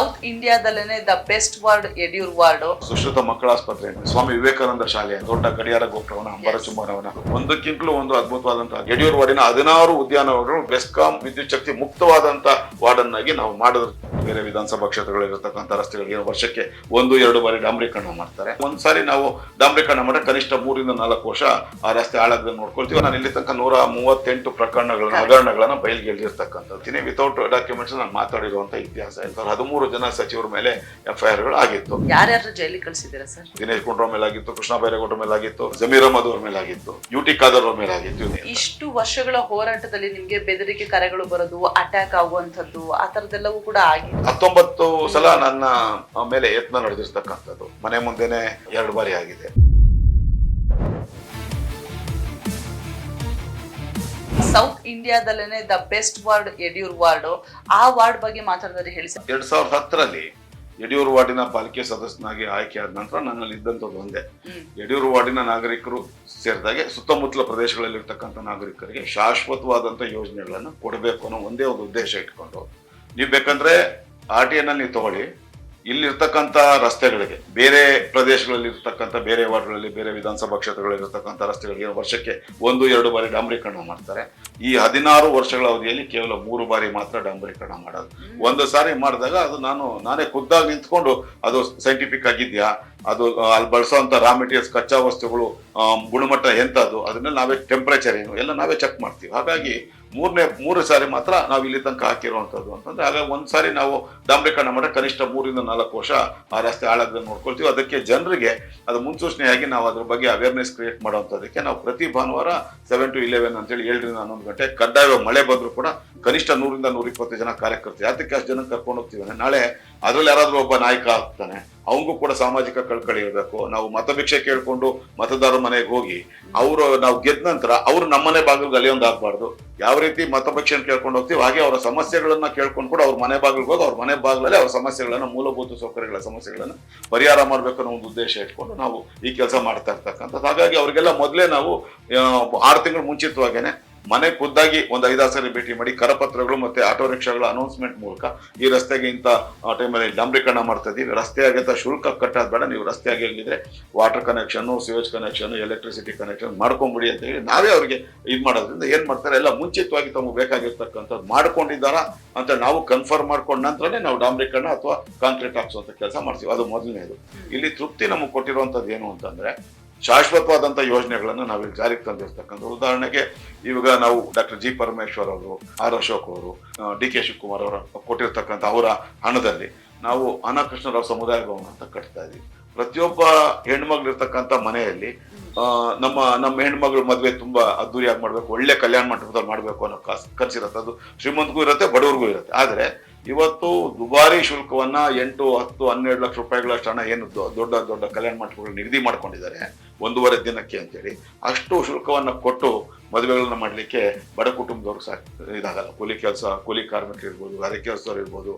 South ಇಂಡಿಯಾದಲ್ಲೇನೆ the best ward Yediyur ward Sushruta ಮಕ್ಕಳ ಆಸ್ಪತ್ರೆ ಸ್ವಾಮಿ ವಿವೇಕಾನಂದ ಶಾಲೆ ದೊಡ್ಡ ಗಡಿಯಾರ ಗೋಪುರವನ ಅಂಬರ ಚುಂಬನವನ ಒಂದಕ್ಕಿಂತಲೂ ಒಂದು ಅದ್ಭುತವಾದಂತಹ ಯಡಿಯೂರ್ ವಾರ್ಡಿನ ಹದಿನಾರು ಉದ್ಯಾನವನಗಳು ಬೆಸ್ಕಾಂ ವಿದ್ಯುತ್ ಶಕ್ತಿ ಮುಕ್ತವಾದಂತ ವಾರ್ಡನ್ನಾಗಿ ನಾವು ಮಾಡಿದ್ರು. ಬೇರೆ ವಿಧಾನಸಭಾ ಕ್ಷೇತ್ರಗಳಿರತಕ್ಕಂಥ ರಸ್ತೆಗಳಿಗೆ ವರ್ಷಕ್ಕೆ ಒಂದು ಎರಡು ಬಾರಿ ಡಾಂಬರೀಕರಣ ಮಾಡ್ತಾರೆ. ಒಂದ್ಸಾರಿ ನಾವು ಡಾಂಬರೀಕರಣ ಮಾಡಿದ್ರೆ ಕನಿಷ್ಠ ಮೂರಿಂದ ನಾಲ್ಕು ವರ್ಷ ಆ ರಸ್ತೆ ಹಾಳಾಗದೆ ನೋಡ್ಕೊಳ್ತೀವಿ. ನಾನು ಇಲ್ಲಿ ತನಕ ನೂರ ಮೂವತ್ತೆಂಟು ಪ್ರಕರಣಗಳನ್ನ ಹಗರಣಗಳನ್ನ ಬಯಲ್ಗೆಳಿರ್ತಕ್ಕಂಥದ್ದು ವಿತೌಟ್ ಡಾಕ್ಯುಮೆಂಟ್ಸ್ ನಾನು ಮಾತಾಡಿರುವಂತ ಇತಿಹಾಸ. ಹದಿಮೂರು ಜನ ಸಚಿವರ ಮೇಲೆ ಎಫ್ ಐ ಆರ್ಗಳು ಆಗಿತ್ತು. ಯಾರ್ಯಾರು ಜೈಲಿಗೆ ಕಳಿಸಿದ್ದೀರಾ ಸರ್? ದಿನೇಶ್ ಗುಂಡ್ರ ಮೇಲೆ ಆಗಿತ್ತು ಕೃಷ್ಣ ಬೈರೇಗೌಡರ ಮೇಲೆ ಆಗಿತ್ತು ಜಮೀರ್ ಅಹಮದ್ ಅವ್ರ ಮೇಲೆ ಆಗಿತ್ತು ಯು ಟಿ ಖಾದರ್ ಅವ್ರ ಮೇಲೆ ಆಗಿತ್ತು ಇಷ್ಟು ವರ್ಷಗಳ ಹೋರಾಟದಲ್ಲಿ ನಿಮ್ಗೆ ಬೆದರಿಕೆ ಕರೆಗಳು ಬರೋದು ಅಟ್ಯಾಕ್ ಆಗುವಂಥದ್ದು ಆ ಥರದ್ದೆಲ್ಲವೂ ಕೂಡ ಆಗಿದೆ. ಹತ್ತೊಂಬತ್ತು ಸಲ ನನ್ನ ಮೇಲೆ ಯತ್ನ ನಡೆದಿರ್ತಕ್ಕಂಥದ್ದು. ಮನೆ ಮುಂದೆನೆ ಎರಡು ಬಾರಿ ಆಗಿದೆ. South ಇಂಡಿಯಾದಲ್ಲೇನೆ the best ward Yediyur ward ಆ ವಾರ್ಡ್ ಬಗ್ಗೆ ಮಾತಾಡಿದ್ರೆ ಹೇಳಿ ಸರ್ ಎರಡ್ ಸಾವಿರದ ಹತ್ತರಲ್ಲಿ ಯಡಿಯೂರು ವಾರ್ಡಿನ ಪಾಲಿಕೆ ಸದಸ್ಯನಾಗಿ ಆಯ್ಕೆಯಾದ ನಂತರ ನನ್ನಲ್ಲಿ ಇದ್ದಂಥದ್ದು ಒಂದೇ. ಯಡಿಯೂರ್ ವಾರ್ಡಿನ ನಾಗರಿಕರು ಸೇರಿದಾಗೆ ಸುತ್ತಮುತ್ತಲ ಪ್ರದೇಶಗಳಲ್ಲಿ ಇರ್ತಕ್ಕಂಥ ನಾಗರಿಕರಿಗೆ ಶಾಶ್ವತವಾದಂಥ ಯೋಜನೆಗಳನ್ನು ಕೊಡಬೇಕು ಅನ್ನೋ ಒಂದೇ ಒಂದು ಉದ್ದೇಶ ಇಟ್ಕೊಂಡು. ನೀವು ಬೇಕಂದ್ರೆ ಆರ್ ಟಿ ಎನ್ ನೀವು ತಗೊಳ್ಳಿ. ಇಲ್ಲಿರ್ತಕ್ಕಂಥ ರಸ್ತೆಗಳಿಗೆ ಬೇರೆ ಪ್ರದೇಶಗಳಲ್ಲಿ ಇರ್ತಕ್ಕಂಥ ಬೇರೆ ವಾರ್ಡ್ಗಳಲ್ಲಿ ಬೇರೆ ವಿಧಾನಸಭಾ ಕ್ಷೇತ್ರಗಳಲ್ಲಿ ಇರ್ತಕ್ಕಂಥ ರಸ್ತೆಗಳಿಗೆ ವರ್ಷಕ್ಕೆ ಒಂದು ಎರಡು ಬಾರಿ ಡಾಂಬರೀಕರಣ ಮಾಡ್ತಾರೆ. ಈ ಹದಿನಾರು ವರ್ಷಗಳ ಅವಧಿಯಲ್ಲಿ ಕೇವಲ ಮೂರು ಬಾರಿ ಮಾತ್ರ ಡಾಂಬರೀಕರಣ ಮಾಡೋದು. ಒಂದು ಸಾರಿ ಮಾಡಿದಾಗ ಅದು ನಾನು ನಾನೇ ಖುದ್ದಾಗಿ ನಿಂತ್ಕೊಂಡು ಅದು ಸೈಂಟಿಫಿಕ್ ಆಗಿದ್ಯಾ? ಅದು ಅಲ್ಲಿ ಬಳಸೋಂಥ ರಾ ಮೆಟೀರಿಯಲ್ಸ್ ಕಚ್ಚಾ ವಸ್ತುಗಳು ಗುಣಮಟ್ಟ ಎಂಥದ್ದು ಅದನ್ನೆಲ್ಲ ನಾವೇ ಟೆಂಪರೇಚರ್ ಏನು, ಎಲ್ಲ ನಾವೇ ಚೆಕ್ ಮಾಡ್ತೀವಿ. ಹಾಗಾಗಿ ಮೂರನೇ, ಮೂರು ಸಾರಿ ಮಾತ್ರ ನಾವು ಇಲ್ಲಿ ತನಕ ಹಾಕಿರುವಂಥದ್ದು ಅಂತಂದ್ರೆ ಹಾಗಾಗಿ ಒಂದು ಸಾರಿ ನಾವು ಡಾಂಬರೀಕರಣ ಮಾಡಿ ಕನಿಷ್ಠ ಮೂರಿಂದ ನಾಲ್ಕು ವರ್ಷ ಆ ರಸ್ತೆ ಹಾಳಾಗದೆ ನೋಡ್ಕೊಳ್ತೀವಿ. ಅದಕ್ಕೆ ಜನರಿಗೆ ಅದು ಮುನ್ಸೂಚನೆಯಾಗಿ ನಾವು ಅದ್ರ ಬಗ್ಗೆ ಅವೇರ್ನೆಸ್ ಕ್ರಿಯೇಟ್ ಮಾಡುವಂಥದಕ್ಕೆ ನಾವು ಪ್ರತಿ ಭಾನುವಾರ ಸೆವೆನ್ ಟು ಇಲೆವೆನ್ ಅಂತೇಳಿ ಏಳರಿಂದ ಹನ್ನೊಂದು ಗಂಟೆ ಕಡ್ಡಾಯ ಮಳೆ ಬಂದರೂ ಕೂಡ ಕನಿಷ್ಠ ನೂರಿಂದ ನೂರ ಇಪ್ಪತ್ತು ಜನ ಕಾರ್ಯಕರ್ತರು. ಅದಕ್ಕೆ ಅಷ್ಟು ಜನ ಕರ್ಕೊಂಡು ಹೋಗ್ತೀವಿ ನಾಳೆ ಅದರಲ್ಲಿ ಯಾರಾದರೂ ಒಬ್ಬ ನಾಯಕ ಆಗ್ತಾನೆ. ಅವನಿಗೂ ಕೂಡ ಸಾಮಾಜಿಕ ಕಳ್ಕಳಿ ಇರಬೇಕು. ನಾವು ಮತಭಿಕ್ಷೆ ಕೇಳ್ಕೊಂಡು ಮತದಾರರ ಮನೆಗೆ ಹೋಗಿ ಅವರು ನಾವು ಗೆದ್ದ ನಂತರ ಅವರು ನಮ್ಮನೆ ಬಾಗಿಲಿಗೆ ಅಲಿಯೊಂದು ಆಗ್ಬಾರ್ದು. ಯಾವ ರೀತಿ ಮತಭಿಕ್ಷೆಯನ್ನು ಕೇಳ್ಕೊಂಡು ಹೋಗ್ತೀವಿ ಹಾಗೆ ಅವರ ಸಮಸ್ಯೆಗಳನ್ನ ಕೇಳ್ಕೊಂಡು ಕೂಡ ಅವ್ರ ಮನೆ ಬಾಗಿಲಿಗೆ ಹೋಗಿ ಅವ್ರ ಮನೆ ಬಾಗಿಲಲ್ಲಿ ಅವ್ರ ಸಮಸ್ಯೆಗಳನ್ನ ಮೂಲಭೂತ ಸೌಕರ್ಯಗಳ ಸಮಸ್ಯೆಗಳನ್ನ ಪರಿಹಾರ ಮಾಡ್ಬೇಕು ಅನ್ನೋ ಒಂದು ಉದ್ದೇಶ ಇಟ್ಕೊಂಡು ನಾವು ಈ ಕೆಲಸ ಮಾಡ್ತಾ ಇರ್ತಕ್ಕಂಥದ್ದು. ಹಾಗಾಗಿ ಅವರಿಗೆಲ್ಲ ಮೊದಲೇ ನಾವು ಆರು ತಿಂಗಳು ಮುಂಚಿತವಾಗೇನೆ ಮನೆ ಖುದ್ದಾಗಿ ಒಂದು ಐದಾರು ಸಾರಿ ಭೇಟಿ ಮಾಡಿ ಕರಪತ್ರಗಳು ಮತ್ತೆ ಆಟೋ ರಿಕ್ಷಾಗಳ ಅನೌನ್ಸ್ಮೆಂಟ್ ಮೂಲಕ ಈ ರಸ್ತೆಗೆ ಇಂಥ ಟೈಮಲ್ಲಿ ಡಾಂಬ್ರೀಕರಣ ಮಾಡ್ತಾ ಇದೀವಿ ರಸ್ತೆ ಆಗತ್ತ ಶುಲ್ಕ ಕಟ್ಟೋದು ಬೇಡ, ನೀವು ರಸ್ತೆ ಹೇಗಿದ್ರೆ water connection sewage connection electricity connection ಮಾಡ್ಕೊಂಬಿಡಿ ಅಂತ ಹೇಳಿ ನಾವೇ ಅವ್ರಿಗೆ ಇದು ಮಾಡೋದ್ರಿಂದ ಏನು ಮಾಡ್ತಾರೆ? ಎಲ್ಲ ಮುಂಚಿತವಾಗಿ ತಮಗೆ ಬೇಕಾಗಿರ್ತಕ್ಕಂಥದ್ದು ಮಾಡ್ಕೊಂಡಿದ್ದಾರಾ ಅಂತ ನಾವು ಕನ್ಫರ್ಮ್ ಮಾಡ್ಕೊಂಡ ನಂತರನೇ ನಾವು ಡಾಂಬ್ರೀಕರಣ ಅಥವಾ ಕಾಂಕ್ರೀಟ್ ಹಾಕ್ಸುವಂಥ ಕೆಲಸ ಮಾಡ್ತೀವಿ. ಅದು ಮೊದಲನೇದು. ಇಲ್ಲಿ ತೃಪ್ತಿ ನಮಗೆ ಕೊಟ್ಟಿರುವಂಥದ್ದು ಏನು ಅಂತಂದ್ರೆ ಶಾಶ್ವತವಾದಂಥ ಯೋಜನೆಗಳನ್ನು ನಾವಿಲ್ಲಿ ಜಾರಿಗೆ ತಂದಿರ್ತಕ್ಕಂಥ ಉದಾಹರಣೆಗೆ ಇವಾಗ ನಾವು ಡಾಕ್ಟರ್ ಜಿ ಪರಮೇಶ್ವರ್ ಅವರು, ಆರ್ ಅಶೋಕ್ ಅವರು ಡಿ ಕೆ ಶಿವಕುಮಾರ್ ಅವರ ಕೊಟ್ಟಿರ್ತಕ್ಕಂಥ ಅವರ ಹಣದಲ್ಲಿ ನಾವು ಅನಾಕೃಷ್ಣರಾವ್ ಸಮುದಾಯ ಭವನ ಅಂತ ಕಟ್ತಾ ಇದ್ದೀವಿ. ಪ್ರತಿಯೊಬ್ಬ ಹೆಣ್ಮಗ್ಳು ಇರ್ತಕ್ಕಂಥ ಮನೆಯಲ್ಲಿ ನಮ್ಮ ನಮ್ಮ ಹೆಣ್ಮಗಳು ಮದುವೆ ತುಂಬಾ ಅದ್ದೂರಿಯಾಗಿ ಮಾಡಬೇಕು, ಒಳ್ಳೆ ಕಲ್ಯಾಣ ಮಂಟಪದಲ್ಲಿ ಮಾಡಬೇಕು ಅನ್ನೋ ಕಾಸು ಖರ್ಚಿರುತ್ತೆ ಅದು ಶ್ರೀಮಂತಗೂ ಇರುತ್ತೆ, ಬಡವ್ರಿಗೂ ಇರುತ್ತೆ. ಆದ್ರೆ ಇವತ್ತು ದುಬಾರಿ ಶುಲ್ಕವನ್ನ ಎಂಟು, ಹತ್ತು, ಹನ್ನೆರಡು ಲಕ್ಷ ರೂಪಾಯಿಗಳಷ್ಟು ಹಣ ಏನು ದೊಡ್ಡ ದೊಡ್ಡ ಕಲ್ಯಾಣ ಮಂಟಪಗಳು ನಿಗದಿ ಮಾಡ್ಕೊಂಡಿದ್ದಾರೆ. ಒಂದೂವರೆ ದಿನಕ್ಕೆ ಅಂತೇಳಿ. ಅಷ್ಟು ಶುಲ್ಕವನ್ನ ಕೊಟ್ಟು ಮದುವೆಗಳನ್ನ ಮಾಡಲಿಕ್ಕೆ ಬಡ ಕುಟುಂಬದವ್ರಿಗೆ ಸಾಕು ಇದಾಗಲ್ಲ. ಕೂಲಿ ಕೆಲಸ, ಕೂಲಿ ಕಾರ್ಮಿಕರು ಇರ್ಬೋದು, ಅರೆ ಕೆಲಸದವ್ರು ಇರ್ಬೋದು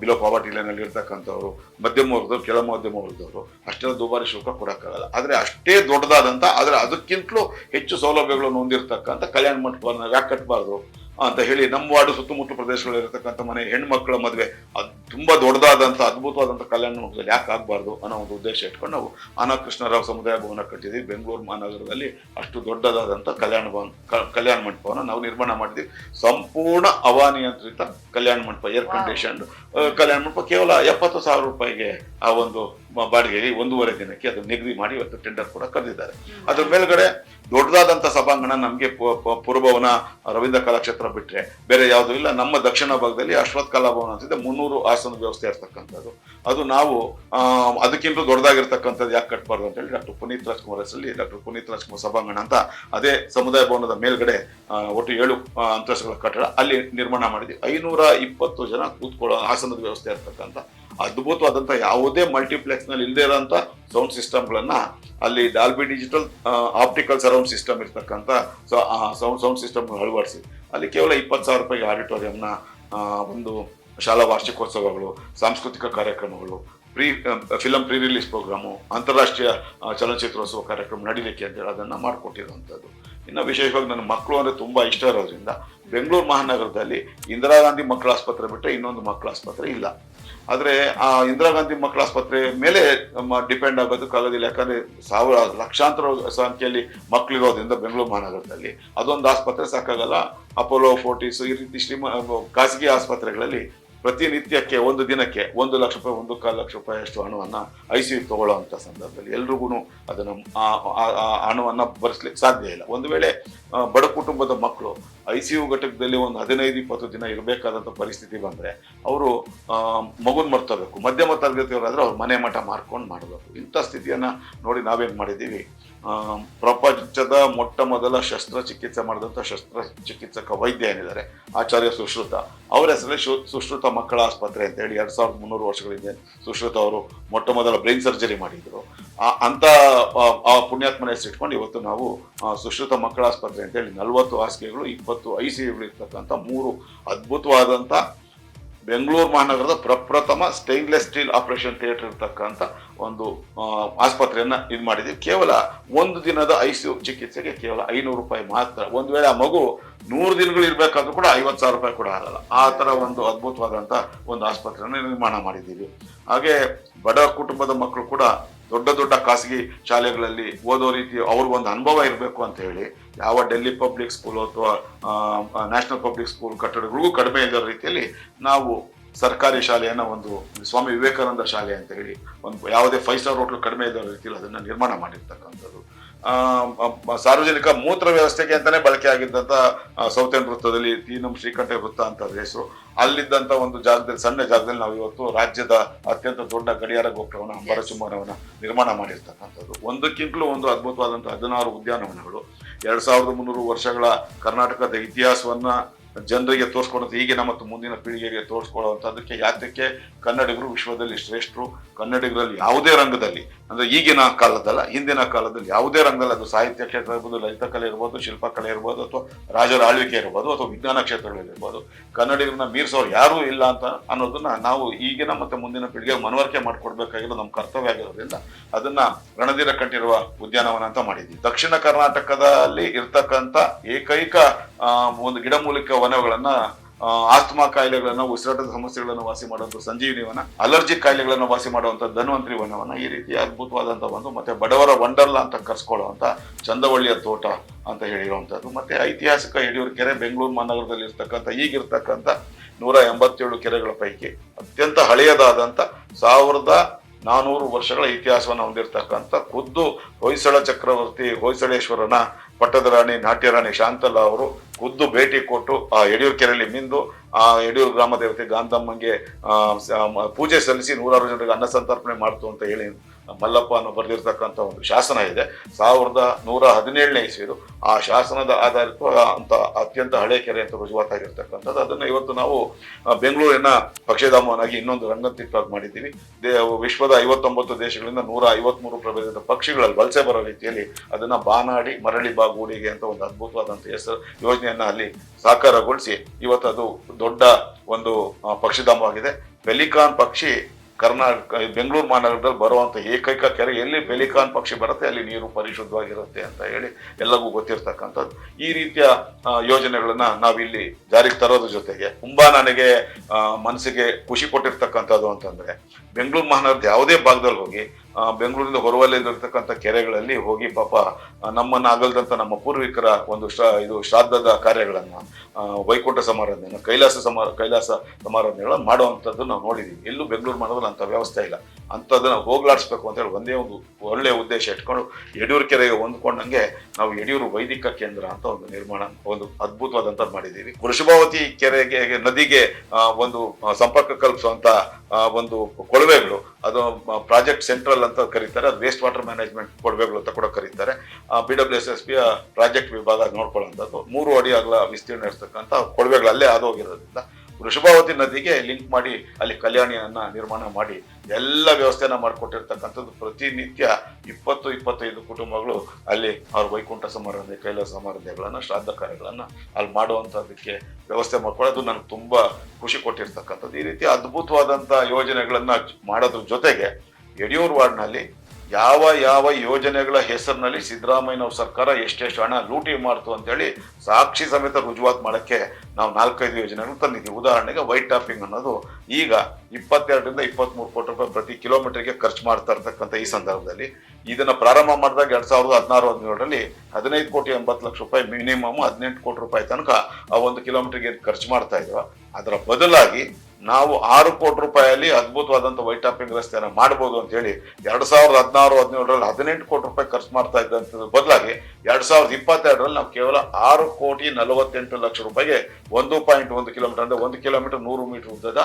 ಬಿಲೋ ಪಾವರ್ಟಿ ಲೈನಲ್ಲಿ ಇರ್ತಕ್ಕಂಥವ್ರು, ಮಧ್ಯಮ ವರ್ಗದವ್ರು ಕೆಳ ಮಧ್ಯಮ ವರ್ಗದವರು, ಅಷ್ಟೆಲ್ಲ ದುಬಾರಿ ಶುಲ್ಕ ಕೊಡೋಕ್ಕಾಗಲ್ಲ. ಆದರೆ ಅಷ್ಟೇ ದೊಡ್ಡದಾದಂಥ ಆದರೆ ಅದಕ್ಕಿಂತಲೂ ಹೆಚ್ಚು ಸೌಲಭ್ಯಗಳನ್ನು ಹೊಂದಿರತಕ್ಕಂಥ ಕಲ್ಯಾಣ ಮಂಟಪವನ್ನು ಯಾಕೆ ಕಟ್ಟಬಾರ್ದು ಅಂತ ಹೇಳಿ ನಮ್ಮ ವಾರ್ಡ್ ಸುತ್ತಮುತ್ತ ಪ್ರದೇಶಗಳಿರತಕ್ಕಂಥ ಮನೆ ಹೆಣ್ಮಕ್ಳ ಮದುವೆ ಅದು ತುಂಬಾ ದೊಡ್ಡದಾದಂಥ ಅದ್ಭುತವಾದಂಥ ಕಲ್ಯಾಣ ಮಂಟಪದಲ್ಲಿ ಯಾಕೆ ಆಗಬಾರ್ದು ಅನ್ನೋ ಒಂದು ಉದ್ದೇಶ ಇಟ್ಕೊಂಡು ನಾವು ಅನಾ ಕೃಷ್ಣರಾವ್ ಸಮುದಾಯ ಭವನ ಕಟ್ಟಿದ್ವಿ ಬೆಂಗಳೂರು ಮಹಾನಗರದಲ್ಲಿ ಅಷ್ಟು ದೊಡ್ಡದಾದಂಥ ಕಲ್ಯಾಣ ಭವನ ಕಲ್ಯಾಣ ಮಂಟಪವನ್ನು ನಾವು ನಿರ್ಮಾಣ ಮಾಡಿದ್ವಿ ಸಂಪೂರ್ಣ ಅವಾನಿಯಂತ್ರಿತ ಕಲ್ಯಾಣ ಮಂಟಪ ಏರ್ ಕಂಡೀಷನ್ ಕಲ್ಯಾಣ ಮಂಟಪ. ಕೇವಲ ಎಪ್ಪತ್ತು ಸಾವಿರ ರೂಪಾಯಿಗೆ ಆ ಒಂದು ಬಾಡಿಗೆಯಲ್ಲಿ ಒಂದೂವರೆ ದಿನಕ್ಕೆ ಅದು ನಿಗದಿ ಮಾಡಿ ಇವತ್ತು ಟೆಂಡರ್ ಕೂಡ ಕರೆದಿದ್ದಾರೆ. ಅದ್ರ ಮೇಲ್ಗಡೆ ದೊಡ್ಡದಾದಂಥ ಸಭಾಂಗಣ ನಮಗೆ ಪುರಭವನ ರವೀಂದ್ರ ಕಲಾಕ್ಷೇತ್ರ ಬಿಟ್ಟರೆ ಬೇರೆ ಯಾವುದೂ ಇಲ್ಲ. ನಮ್ಮ ದಕ್ಷಿಣ ಭಾಗದಲ್ಲಿ ಅಶ್ವಥ್ ಕಲಾಭವನ ಅಂತಿದೆ ಮುನ್ನೂರು ಆಸನ ವ್ಯವಸ್ಥೆ ಇರ್ತಕ್ಕಂಥದ್ದು. ಅದು ನಾವು ಅದಕ್ಕಿಂತ ದೊಡ್ಡದಾಗಿರ್ತಕ್ಕಂಥದ್ದು ಯಾಕೆ ಕಟ್ಟಬಾರ್ದು ಅಂತ ಹೇಳಿ ಡಾಕ್ಟರ್ ಪುನೀತ್ ರಾಜ್ಕುಮಾರ್ ಹೆಸರಲ್ಲಿ ಡಾಕ್ಟರ್ ಪುನೀತ್ ರಾಜ್ಕುಮಾರ್ ಸಭಾಂಗಣ ಅಂತ ಅದೇ ಸಮುದಾಯ ಭವನದ ಮೇಲ್ಗಡೆ ಒಟ್ಟು ಏಳು ಅಂತಸ್ತುಗಳ ಕಟ್ಟಡ ಅಲ್ಲಿ ನಿರ್ಮಾಣ ಮಾಡಿದ್ವಿ. ಐನೂರ ಇಪ್ಪತ್ತು ಜನ ಕೂತ್ಕೊಳ್ಳೋ ಆಸನದ ವ್ಯವಸ್ಥೆ ಇರ್ತಕ್ಕಂಥ ಅದ್ಭುತವಾದಂಥ ಯಾವುದೇ ಮಲ್ಟಿಪ್ಲೆಕ್ಸ್ನಲ್ಲಿ ಇಲ್ಲದೆ ಇರೋಂಥ ಸೌಂಡ್ ಸಿಸ್ಟಮ್ಗಳನ್ನು ಅಲ್ಲಿ Dolby digital optical surround system ಇರ್ತಕ್ಕಂಥ ಸೌಂಡ್ ಸೌಂಡ್ ಸಿಸ್ಟಮ್ ಅಳವಡಿಸಿ. ಅಲ್ಲಿ ಕೇವಲ ಇಪ್ಪತ್ತು ಸಾವಿರ ರೂಪಾಯಿಗೆ ಆಡಿಟೋರಿಯಂನ ಒಂದು ಶಾಲಾ ವಾರ್ಷಿಕೋತ್ಸವಗಳು, ಸಾಂಸ್ಕೃತಿಕ ಕಾರ್ಯಕ್ರಮಗಳು pre film pre release programme ಅಂತಾರಾಷ್ಟ್ರೀಯ ಚಲನಚಿತ್ರೋತ್ಸವ ಕಾರ್ಯಕ್ರಮ ನಡೀಲಿಕ್ಕೆ ಅಂತೇಳಿ ಅದನ್ನು ಮಾಡಿಕೊಟ್ಟಿರುವಂಥದ್ದು. ಇನ್ನು ವಿಶೇಷವಾಗಿ ನನ್ನ ಮಕ್ಕಳು ಅಂದರೆ ತುಂಬ ಇಷ್ಟ ಇರೋದ್ರಿಂದ ಬೆಂಗಳೂರು ಮಹಾನಗರದಲ್ಲಿ ಇಂದಿರಾ ಗಾಂಧಿ ಮಕ್ಕಳ ಆಸ್ಪತ್ರೆ ಬಿಟ್ಟರೆ ಇನ್ನೊಂದು ಮಕ್ಕಳ ಆಸ್ಪತ್ರೆ ಇಲ್ಲ. ಆದ್ರೆ ಆ ಇಂದಿರಾ ಗಾಂಧಿ ಮಕ್ಕಳ ಆಸ್ಪತ್ರೆ ಮೇಲೆ ಡಿಪೆಂಡ್ ಆಗೋದಕ್ಕಾಗೋದಿಲ್ಲ. ಯಾಕಂದ್ರೆ ಸಾವಿರ, ಲಕ್ಷಾಂತರ ಸಂಖ್ಯೆಯಲ್ಲಿ ಮಕ್ಕಳಿರೋದ್ರಿಂದ ಬೆಂಗಳೂರು ಮಹಾನಗರದಲ್ಲಿ. ಅದೊಂದು ಆಸ್ಪತ್ರೆ ಸಾಕಾಗಲ್ಲ. ಅಪೋಲೋ, ಫೋರ್ಟಿಸ್ ಈ ರೀತಿ ಶ್ರೀಮ ಖಾಸಗಿ ಆಸ್ಪತ್ರೆಗಳಲ್ಲಿ ಪ್ರತಿನಿತ್ಯಕ್ಕೆ ಒಂದು ದಿನಕ್ಕೆ ಒಂದು ಲಕ್ಷ ರೂಪಾಯಿ, ಒಂದು ಕಾಲು ಲಕ್ಷ ರೂಪಾಯಿ ಅಷ್ಟು ಹಣವನ್ನ ಐ ಸಿ ಯು ತಗೊಳ್ಳುವಂಥ ಸಂದರ್ಭದಲ್ಲಿ ಎಲ್ರಿಗೂ ಅದನ್ನು ಹಣವನ್ನ ಭರಿಸ್ಲಿಕ್ಕೆ ಸಾಧ್ಯ ಇಲ್ಲ. ಒಂದು ವೇಳೆ ಬಡ ಕುಟುಂಬದ ಮಕ್ಕಳು ಐ ಸಿ ಯು ಘಟಕದಲ್ಲಿ ಒಂದು ಹದಿನೈದು, ಇಪ್ಪತ್ತು ದಿನ ಇರಬೇಕಾದಂಥ ಪರಿಸ್ಥಿತಿ ಬಂದರೆ ಅವರು ಮಗುನ ಮರ್ತಬೇಕು. ಮಧ್ಯಮ ತರಗತಿಯವರಾದರೆ ಅವ್ರು ಮನೆ ಮಠ ಮಾಡ್ಕೊಂಡು ಮಾಡಬೇಕು. ಇಂಥ ಸ್ಥಿತಿಯನ್ನು ನೋಡಿ ನಾವೇನು ಮಾಡಿದ್ದೀವಿ? ಪ್ರಪಂಚದ ಮೊಟ್ಟ ಮೊದಲ ಶಸ್ತ್ರಚಿಕಿತ್ಸೆ ಮಾಡಿದಂಥ ಶಸ್ತ್ರಚಿಕಿತ್ಸಕ ವೈದ್ಯ ಏನಿದ್ದಾರೆ? ಆಚಾರ್ಯ ಸುಶ್ರುತ. ಅವರ ಹೆಸರಲ್ಲಿ ಶು- ಸುಶ್ರುತ ಮಕ್ಕಳ ಆಸ್ಪತ್ರೆ ಅಂತ ಹೇಳಿ ಎರಡ್ ಸಾವಿರದ ಮುನ್ನೂರು ವರ್ಷಗಳಿಂದ ಸುಶ್ರುತ ಅವರು ಮೊಟ್ಟ ಮೊದಲ ಬ್ರೈನ್ ಸರ್ಜರಿ ಮಾಡಿದ್ರು. ಅಂತ, ಆ- ಪುಣ್ಯಾತ್ಮನ ಹೆಸರು ಇಟ್ಕೊಂಡು ಇವತ್ತು ನಾವು ಸುಶ್ರುತ ಮಕ್ಕಳ ಆಸ್ಪತ್ರೆ ಅಂತ ಹೇಳಿ ನಲವತ್ತು ಹಾಸಿಗೆಗಳು, ಇಪ್ಪತ್ತು ಐ ಸಿ ಇರ್ತಕ್ಕಂಥ ಮೂರು ಅದ್ಭುತವಾದಂಥ ಬೆಂಗಳೂರು ಮಹಾನಗರದ ಪ್ರಪ್ರಥಮ ಸ್ಟೈನ್ಲೆಸ್ ಸ್ಟೀಲ್ ಆಪರೇಷನ್ ಥಿಯೇಟರ್ ಇರ್ತಕ್ಕಂಥ ಒಂದು ಆಸ್ಪತ್ರೆಯನ್ನು ಇದು ಮಾಡಿದ್ವಿ. ಕೇವಲ ಒಂದು ದಿನದ ಐ ಸಿ ಯು ಚಿಕಿತ್ಸೆಗೆ ಕೇವಲ ಐನೂರು ರೂಪಾಯಿ ಮಾತ್ರ. ಒಂದು ವೇಳೆ ಆ ಮಗು ನೂರು ದಿನಗಳು ಇರಬೇಕಾದ್ರೂ ಕೂಡ ಐವತ್ತು ಸಾವಿರ ರೂಪಾಯಿ ಕೂಡ ಆಗಲ್ಲ. ಆ ಥರ ಒಂದು ಅದ್ಭುತವಾದಂಥ ಒಂದು ಆಸ್ಪತ್ರೆಯನ್ನು ನಿರ್ಮಾಣ ಮಾಡಿದ್ದೀವಿ. ಹಾಗೆ ಬಡ ಕುಟುಂಬದ ಮಕ್ಕಳು ಕೂಡ ದೊಡ್ಡ ದೊಡ್ಡ ಖಾಸಗಿ ಶಾಲೆಗಳಲ್ಲಿ ಓದೋ ರೀತಿ ಅವ್ರಿಗೊಂದು ಅನುಭವ ಇರಬೇಕು ಅಂತ ಹೇಳಿ ಯಾವ ಡೆಲ್ಲಿ ಪಬ್ಲಿಕ್ ಸ್ಕೂಲ್ ಅಥವಾ ನ್ಯಾಷನಲ್ ಪಬ್ಲಿಕ್ ಸ್ಕೂಲ್ ಕಟ್ಟಡಗಳಿಗೂ ಕಡಿಮೆ ಇಲ್ಲದ ರೀತಿಯಲ್ಲಿ ನಾವು ಸರ್ಕಾರಿ ಶಾಲೆಯನ್ನ ಒಂದು ಸ್ವಾಮಿ ವಿವೇಕಾನಂದ ಶಾಲೆ ಅಂತ ಹೇಳಿ ಒಂದು ಯಾವುದೇ ಫೈವ್ ಸ್ಟಾರ್ ಹೋಟ್ಲು ಕಡಿಮೆ ಇದ್ದ ರೀತಿಯಲ್ಲಿ ಅದನ್ನ ನಿರ್ಮಾಣ ಮಾಡಿರ್ತಕ್ಕಂಥದ್ದು. ಸಾರ್ವಜನಿಕ ಮೂತ್ರ ವ್ಯವಸ್ಥೆಗೆ ಅಂತಾನೆ ಬಳಕೆ ಆಗಿದ್ದಂತ ಸೌತೆನ್ ಸೌತೇನ್ ವೃತ್ತದಲ್ಲಿ ತೀನಂ ಶ್ರೀಕಂಠ ವೃತ್ತ ಅಂತ ಅದ್ರ ಹೆಸರು. ಅಲ್ಲಿದ್ದಂಥ ಒಂದು ಜಾಗದಲ್ಲಿ ಸಣ್ಣ ಜಾಗದಲ್ಲಿ ನಾವು ಇವತ್ತು ರಾಜ್ಯದ ಅತ್ಯಂತ ದೊಡ್ಡ ಗಡಿಯಾರ ಗೋಪುರವನ್ನು ಅಂಬರಚುಂಬನವನ್ನ ನಿರ್ಮಾಣ ಮಾಡಿರ್ತಕ್ಕಂಥದ್ದು. ಒಂದಕ್ಕಿಂತಲೂ ಒಂದು ಅದ್ಭುತವಾದಂಥ ಹದಿನಾರು ಉದ್ಯಾನವನಗಳು. ಎರಡ್ ಸಾವಿರದ ಮುನ್ನೂರು ವರ್ಷಗಳ ಕರ್ನಾಟಕದ ಇತಿಹಾಸವನ್ನ ಜನರಿಗೆ ತೋರಿಸ್ಕೊಡೋದು ಹೀಗೆ ನಮ್ಮ ಮುಂದಿನ ಪೀಳಿಗೆಗೆ ತೋರಿಸ್ಕೊಳ್ಳೋವಂಥದ್ದಕ್ಕೆ ಯಾತಕ್ಕೆ ಕನ್ನಡಿಗರು ವಿಶ್ವದಲ್ಲಿ ಶ್ರೇಷ್ಠರು, ಕನ್ನಡಿಗರಲ್ಲಿ ಯಾವುದೇ ರಂಗದಲ್ಲಿ, ಅಂದರೆ ಈಗಿನ ಕಾಲದಲ್ಲ ಹಿಂದಿನ ಕಾಲದಲ್ಲಿ ಯಾವುದೇ ರಂಗದಲ್ಲಿ, ಅದು ಸಾಹಿತ್ಯ ಕ್ಷೇತ್ರ ಇರ್ಬೋದು, ಲಲಿತ ಕಲೆ ಇರ್ಬೋದು, ಶಿಲ್ಪಕಲೆ ಇರ್ಬೋದು, ಅಥವಾ ರಾಜರ ಆಳ್ವಿಕೆ ಇರ್ಬೋದು, ಅಥವಾ ವಿಜ್ಞಾನ ಕ್ಷೇತ್ರಗಳಿರ್ಬೋದು ಕನ್ನಡಿಗರನ್ನ ಮೀರಿಸೋರು ಯಾರೂ ಇಲ್ಲ ಅಂತ ಅನ್ನೋದನ್ನ ನಾವು ಈಗಿನ ಮತ್ತು ಮುಂದಿನ ಪೀಳಿಗೆಗೆ ಮನವರಿಕೆ ಮಾಡಿಕೊಡ್ಬೇಕಾಗಿರೋ ನಮ್ಮ ಕರ್ತವ್ಯ ಆಗಿರೋದ್ರಿಂದ ಅದನ್ನ ರಣಧೀರ ಕಂಠಿರುವ ಉದ್ಯಾನವನ ಅಂತ ಮಾಡಿದ್ವಿ. ದಕ್ಷಿಣ ಕರ್ನಾಟಕದಲ್ಲಿ ಇರ್ತಕ್ಕಂಥ ಏಕೈಕ ಒಂದು ಗಿಡಮೂಲಿಕ ವನಗಳನ್ನ ಆ, ಆಸ್ತಮಾ ಕಾಯಿಲೆಗಳನ್ನ ಉಸಿರಾಟದ ಸಮಸ್ಯೆಗಳನ್ನು ವಾಸಿ ಮಾಡುವಂತ ಸಂಜೀವಿನಿ ವನ ಅಲರ್ಜಿ ಕಾಯಿಲೆಗಳನ್ನು ವಾಸಿ ಮಾಡುವಂತ ಧನ್ವಂತರಿ ವನವನ್ನ ಈ ರೀತಿ ಅದ್ಭುತವಾದಂತ ಒಂದು ಮತ್ತೆ ಬಡವರ ವಂಡರ್ಲಾ ಅಂತ ಕರ್ಸ್ಕೊಳ್ಳುವಂತ ಚಂದವಳ್ಳಿಯ ತೋಟ ಅಂತ ಹೇಳಿರುವಂತದ್ದು ಮತ್ತೆ ಐತಿಹಾಸಿಕ ಯಡಿಯೂರು ಕೆರೆ ಬೆಂಗಳೂರು ಮಹಾನಗರದಲ್ಲಿ ಇರ್ತಕ್ಕಂಥ ಈಗಿರ್ತಕ್ಕಂಥ ನೂರ ಎಂಬತ್ತೇಳು ಕೆರೆಗಳ ಪೈಕಿ ಅತ್ಯಂತ ಹಳೆಯದಾದಂತ ಸಾವಿರದ ನಾನೂರು ವರ್ಷಗಳ ಇತಿಹಾಸವನ್ನು ಹೊಂದಿರತಕ್ಕಂಥ ಖುದ್ದು ಹೊಯ್ಸಳ ಚಕ್ರವರ್ತಿ ಹೊಯ್ಸಳೇಶ್ವರನ ಪಟ್ಟದ ರಾಣಿ, ನಾಟ್ಯ ರಾಣಿ ಶಾಂತಲ್ಲ ಅವರು ಖುದ್ದು ಭೇಟಿ ಕೊಟ್ಟು ಆ ಯಡಿಯೂರು ಕೆರೆಯಲ್ಲಿ ಮಿಂದು ಆ ಯಡಿಯೂರು ಗ್ರಾಮ ದೇವತೆ ಗಾಂಧಮ್ಮಂಗೆ ಪೂಜೆ ಸಲ್ಲಿಸಿ ನೂರಾರು ಜನರಿಗೆ ಅನ್ನ ಸಂತರ್ಪಣೆ ಮಾಡ್ತು ಅಂತ ಹೇಳಿ ಮಲ್ಲಪ್ಪ ಅನ್ನೋ ಬರೆದಿರ್ತಕ್ಕಂಥ ಒಂದು ಶಾಸನ ಇದೆ. ಸಾವಿರದ ನೂರ ಹದಿನೇಳನೇ ಇಸ್ವಿದು ಆ ಶಾಸನದ ಆಧಾರಿತ ಅಂತ ಅತ್ಯಂತ ಹಳೆ ಕೆರೆ ಅಂತ ರುಜುವಾತಾಗಿರ್ತಕ್ಕಂಥದ್ದು. ಅದನ್ನ ಇವತ್ತು ನಾವು ಬೆಂಗಳೂರಿನ ಪಕ್ಷಿಧಾಮವನ್ನಾಗಿ ಇನ್ನೊಂದು ರಂಗತಿಟ್ಟಾಗಿ ಮಾಡಿದ್ದೀವಿ. ದೇ, ವಿಶ್ವದ ಐವತ್ತೊಂಬತ್ತು ದೇಶಗಳಿಂದ ನೂರ ಐವತ್ಮೂರು ಪ್ರಭೇದದ ಪಕ್ಷಿಗಳಲ್ಲಿ ವಲಸೆ ಬರೋ ರೀತಿಯಲ್ಲಿ ಅದನ್ನ ಬಾನಾಡಿ, ಮರಳಿ ಬಾಗೂಡಿಗೆ ಅಂತ ಒಂದು ಅದ್ಭುತವಾದಂಥ ಹೆಸರು ಯೋಜನೆಯನ್ನು ಅಲ್ಲಿ ಸಾಕಾರಗೊಳಿಸಿ ಇವತ್ತು ಅದು ದೊಡ್ಡ ಒಂದು ಪಕ್ಷಿಧಾಮವಾಗಿದೆ. ಪೆಲಿಕಾನ್ ಪಕ್ಷಿ ಕರ್ನಾಟಕ, ಬೆಂಗಳೂರು ಮಹಾನಗರದಲ್ಲಿ ಬರುವಂಥ ಏಕೈಕ ಕೆರೆ ಎಲ್ಲಿ ಬೆಲಿಕಾನ್ ಪಕ್ಷಿ ಬರುತ್ತೆ, ಅಲ್ಲಿ ನೀರು ಪರಿಶುದ್ಧವಾಗಿರುತ್ತೆ ಅಂತ ಹೇಳಿ ಎಲ್ಲರಿಗೂ ಗೊತ್ತಿರ್ತಕ್ಕಂಥದ್ದು. ಈ ರೀತಿಯ ಯೋಜನೆಗಳನ್ನು ನಾವಿಲ್ಲಿ ಜಾರಿಗೆ ತರೋದ್ರ ಜೊತೆಗೆ ತುಂಬಾ ನನಗೆ ಮನಸ್ಸಿಗೆ ಖುಷಿ ಕೊಟ್ಟಿರ್ತಕ್ಕಂಥದ್ದು ಅಂತಂದ್ರೆ, ಬೆಂಗಳೂರು ಮಹಾನಗರದ ಯಾವುದೇ ಭಾಗದಲ್ಲಿ ಹೋಗಿ ಆ, ಬೆಂಗಳೂರಿಂದ ಹೊರವಲಯದಲ್ಲಿರ್ತಕ್ಕಂಥ ಕೆರೆಗಳಲ್ಲಿ ಹೋಗಿ ಪಾಪ ನಮ್ಮನ್ನು ಅಗಲ್ದಂತ ನಮ್ಮ ಪೂರ್ವಿಕರ ಒಂದು ಶ್ರಾ ಇದು ಶ್ರಾದ್ದದ ಕಾರ್ಯಗಳನ್ನ ವೈಕುಂಠ ಸಮಾರಂಭ ಕೈಲಾಸ ಸಮಾರ ಕೈಲಾಸ ಸಮಾರಂಭಗಳನ್ನ ಮಾಡುವಂಥದ್ದು ನಾವು ನೋಡಿದೀವಿ. ಎಲ್ಲೂ ಬೆಂಗಳೂರು ಮಾಡೋದ್ರಲ್ಲಿ ಅಂತ ವ್ಯವಸ್ಥೆ ಇಲ್ಲ. ಅಂಥದ್ದನ್ನ ಹೋಗ್ಲಾಡಿಸ್ಬೇಕು ಅಂತ ಹೇಳಿ ಒಂದೇ ಒಂದು ಒಳ್ಳೆಯ ಉದ್ದೇಶ ಇಟ್ಕೊಂಡು ಯಡಿಯೂರು ಕೆರೆಗೆ ಹೊಂದ್ಕೊಂಡಂಗೆ ನಾವು ಯಡಿಯೂರು ವೈದಿಕ ಕೇಂದ್ರ ಅಂತ ಒಂದು ನಿರ್ಮಾಣ ಒಂದು ಅದ್ಭುತವಾದಂಥದ್ದು ಮಾಡಿದ್ದೀವಿ. ವೃಷಭಾವತಿ ಕೆರೆಗೆ ನದಿಗೆ ಒಂದು ಸಂಪರ್ಕ ಕಲ್ಪಿಸುವಂತ ಆ, ಒಂದು ಕೊಳವೆಗಳು, ಅದು ಪ್ರಾಜೆಕ್ಟ್ ಸೆಂಟ್ರಲ್ ಅಂತ ಕರೀತಾರೆ, ಅದು ವೇಸ್ಟ್ ವಾಟರ್ ಮ್ಯಾನೇಜ್ಮೆಂಟ್ ಕೊಳವೆಗಳು ಅಂತ ಕೂಡ ಕರೀತಾರೆ. B W S S P project ವಿಭಾಗ ನೋಡ್ಕೊಳ್ಳೋಂಥದ್ದು. ಮೂರು ಅಡಿ ಅಗಲ ವಿಸ್ತೀರ್ಣ ಇರ್ತಕ್ಕಂಥ ಕೊಳವೆಗಳು ಅಲ್ಲೇ ಆದೋಗಿರೋದ್ರಿಂದ ವೃಷಭಾವತಿ ನದಿಗೆ ಲಿಂಕ್ ಮಾಡಿ, ಅಲ್ಲಿ ಕಲ್ಯಾಣಿಯನ್ನ ನಿರ್ಮಾಣ ಮಾಡಿ, ಎಲ್ಲ ವ್ಯವಸ್ಥೆನ ಮಾಡಿಕೊಟ್ಟಿರ್ತಕ್ಕಂಥದ್ದು ಪ್ರತಿನಿತ್ಯ ಇಪ್ಪತ್ತು, ಇಪ್ಪತ್ತೈದು ಕುಟುಂಬಗಳು ಅಲ್ಲಿ ಅವ್ರ ವೈಕುಂಠ ಸಮಾರಂಭ, ಕೈಲಾಸ ಸಮಾರಾಧನೆಗಳನ್ನ ಶ್ರಾದ್ದ ಕಾರ್ಯಗಳನ್ನ ಅಲ್ಲಿ ಮಾಡುವಂಥದ್ದಕ್ಕೆ ವ್ಯವಸ್ಥೆ ಮಾಡ್ಕೊಳ್ಳೋದು ನನಗೆ ತುಂಬಾ ಖುಷಿ ಕೊಟ್ಟಿರ್ತಕ್ಕಂಥದ್ದು. ಈ ರೀತಿ ಅದ್ಭುತವಾದಂಥ ಯೋಜನೆಗಳನ್ನ ಮಾಡೋದ್ರ ಜೊತೆಗೆ ಯಡಿಯೂರು ವಾರ್ಡ್ನಲ್ಲಿ ಯಾವ ಯಾವ ಯೋಜನೆಗಳ ಹೆಸರಿನಲ್ಲಿ ಸಿದ್ದರಾಮಯ್ಯನವ್ರ ಸರ್ಕಾರ ಎಷ್ಟೆಷ್ಟು ಹಣ ಲೂಟಿ ಮಾಡ್ತು ಅಂತೇಳಿ ಸಾಕ್ಷಿ ಸಮೇತ ರುಜುವಾತು ಮಾಡೋಕ್ಕೆ ನಾವು ನಾಲ್ಕೈದು ಯೋಜನೆಗಳು ತಂದಿದ್ದೀವಿ. ಉದಾಹರಣೆಗೆ ವೈಟ್ ಟಾಪಿಂಗ್ ಅನ್ನೋದು ಈಗ ಇಪ್ಪತ್ತೆರಡರಿಂದ ಇಪ್ಪತ್ಮೂರು ಕೋಟಿ ರೂಪಾಯಿ ಪ್ರತಿ ಕಿಲೋಮೀಟರ್ಗೆ ಖರ್ಚು ಮಾಡ್ತಾ ಇರ್ತಕ್ಕಂಥ ಈ ಸಂದರ್ಭದಲ್ಲಿ ಇದನ್ನು ಪ್ರಾರಂಭ ಮಾಡಿದಾಗ ಎರಡು ಸಾವಿರದ ಹದಿನಾರು, ಹದಿನೇಳರಲ್ಲಿ ಹದಿನೈದು ಕೋಟಿ ಎಂಬತ್ತು ಲಕ್ಷ ರೂಪಾಯಿ ಮಿನಿಮಮ್ ಹದಿನೆಂಟು ಕೋಟಿ ರೂಪಾಯಿ ತನಕ ಆ ಒಂದು ಕಿಲೋಮೀಟರ್ಗೆ ಖರ್ಚು ಮಾಡ್ತಾ ಇದ್ರು ಅದರ ಬದಲಾಗಿ ನಾವು ಆರು ಕೋಟಿ ರೂಪಾಯಲ್ಲಿ ಅದ್ಭುತವಾದಂಥ ವೈಟ್ ಟಾಪಿಂಗ್ ರಸ್ತೆಯನ್ನು ಮಾಡ್ಬೋದು ಅಂತ ಹೇಳಿ ಎರಡ್ ಸಾವಿರದ ಹದಿನಾರು, ಹದಿನೇಳರಲ್ಲಿ ಹದಿನೆಂಟು ಕೋಟಿ ರೂಪಾಯಿ ಖರ್ಚು ಮಾಡ್ತಾ ಇದ್ದಂಥದ್ದು ಬದಲಾಗಿ ಎರಡ್ ಸಾವಿರದ ಇಪ್ಪತ್ತೆರಡರಲ್ಲಿ ನಾವು ಕೇವಲ ಆರು ಕೋಟಿ ನಲವತ್ತೆಂಟು ಲಕ್ಷ ರೂಪಾಯಿಗೆ ಒಂದು ಪಾಯಿಂಟ್ ಒಂದು ಕಿಲೋಮೀಟರ್ ಅಂದ್ರೆ ಒಂದು ಕಿಲೋಮೀಟರ್ ನೂರು ಮೀಟರ್ ಉದ್ದದ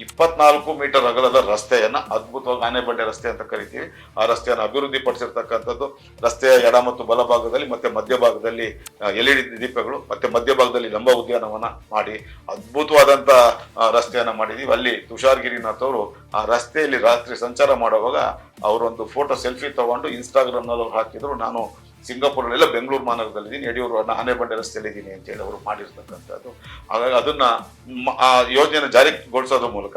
ಇಪ್ಪತ್ನಾಲ್ಕು ಮೀಟರ್ ಅಗಲದ ರಸ್ತೆಯನ್ನ ಅದ್ಭುತವಾಗಿ ಆನೆಬಂಡೆ ರಸ್ತೆ ಅಂತ ಕರಿತೀವಿ. ಆ ರಸ್ತೆಯನ್ನು ಅಭಿವೃದ್ಧಿ ಪಡಿಸಿರ್ತಕ್ಕಂಥದ್ದು ರಸ್ತೆಯ ಎಡ ಮತ್ತು ಬಲಭಾಗದಲ್ಲಿ ಮತ್ತೆ ಮಧ್ಯಭಾಗದಲ್ಲಿ ಎಲ್ ಇ ಡಿ ದೀಪಗಳು ಮತ್ತೆ ಮಧ್ಯಭಾಗದಲ್ಲಿ ಲಂಬ ಉದ್ಯಾನವನ ಮಾಡಿ ಅದ್ಭುತವಾದಂತ ಆ, ರಸ್ತೆಯನ್ನ ಮಾಡಿದೀವಿ. ಅಲ್ಲಿ ತುಷಾರ್ ಗಿರಿನಾಥ್ ಅವರು ಆ ರಸ್ತೆಯಲ್ಲಿ ರಾತ್ರಿ ಸಂಚಾರ ಮಾಡುವಾಗ ಅವರೊಂದು ಫೋಟೋ ಸೆಲ್ಫಿ ತಗೊಂಡು ಇನ್ಸ್ಟಾಗ್ರಾಮ್ನಲ್ಲಿ ಅವ್ರು ಹಾಕಿದ್ರು. ನಾನು ಸಿಂಗಾಪುರಲ್ಲೆಲ್ಲ ಬೆಂಗಳೂರು ಮಹಾನಗರದಲ್ಲಿದ್ದೀನಿ ಯಡಿಯೂರು ಆನೆಬಂಡೆ ರಸ್ತೆಯಲ್ಲಿ ಇದ್ದೀನಿ ಅಂತ ಹೇಳಿ ಅವರು ಮಾಡಿರ್ತಕ್ಕಂಥದ್ದು. ಹಾಗಾಗಿ ಅದನ್ನ ಆ ಯೋಜನೆ ಜಾರಿಗೊಳಿಸೋದ್ರ ಮೂಲಕ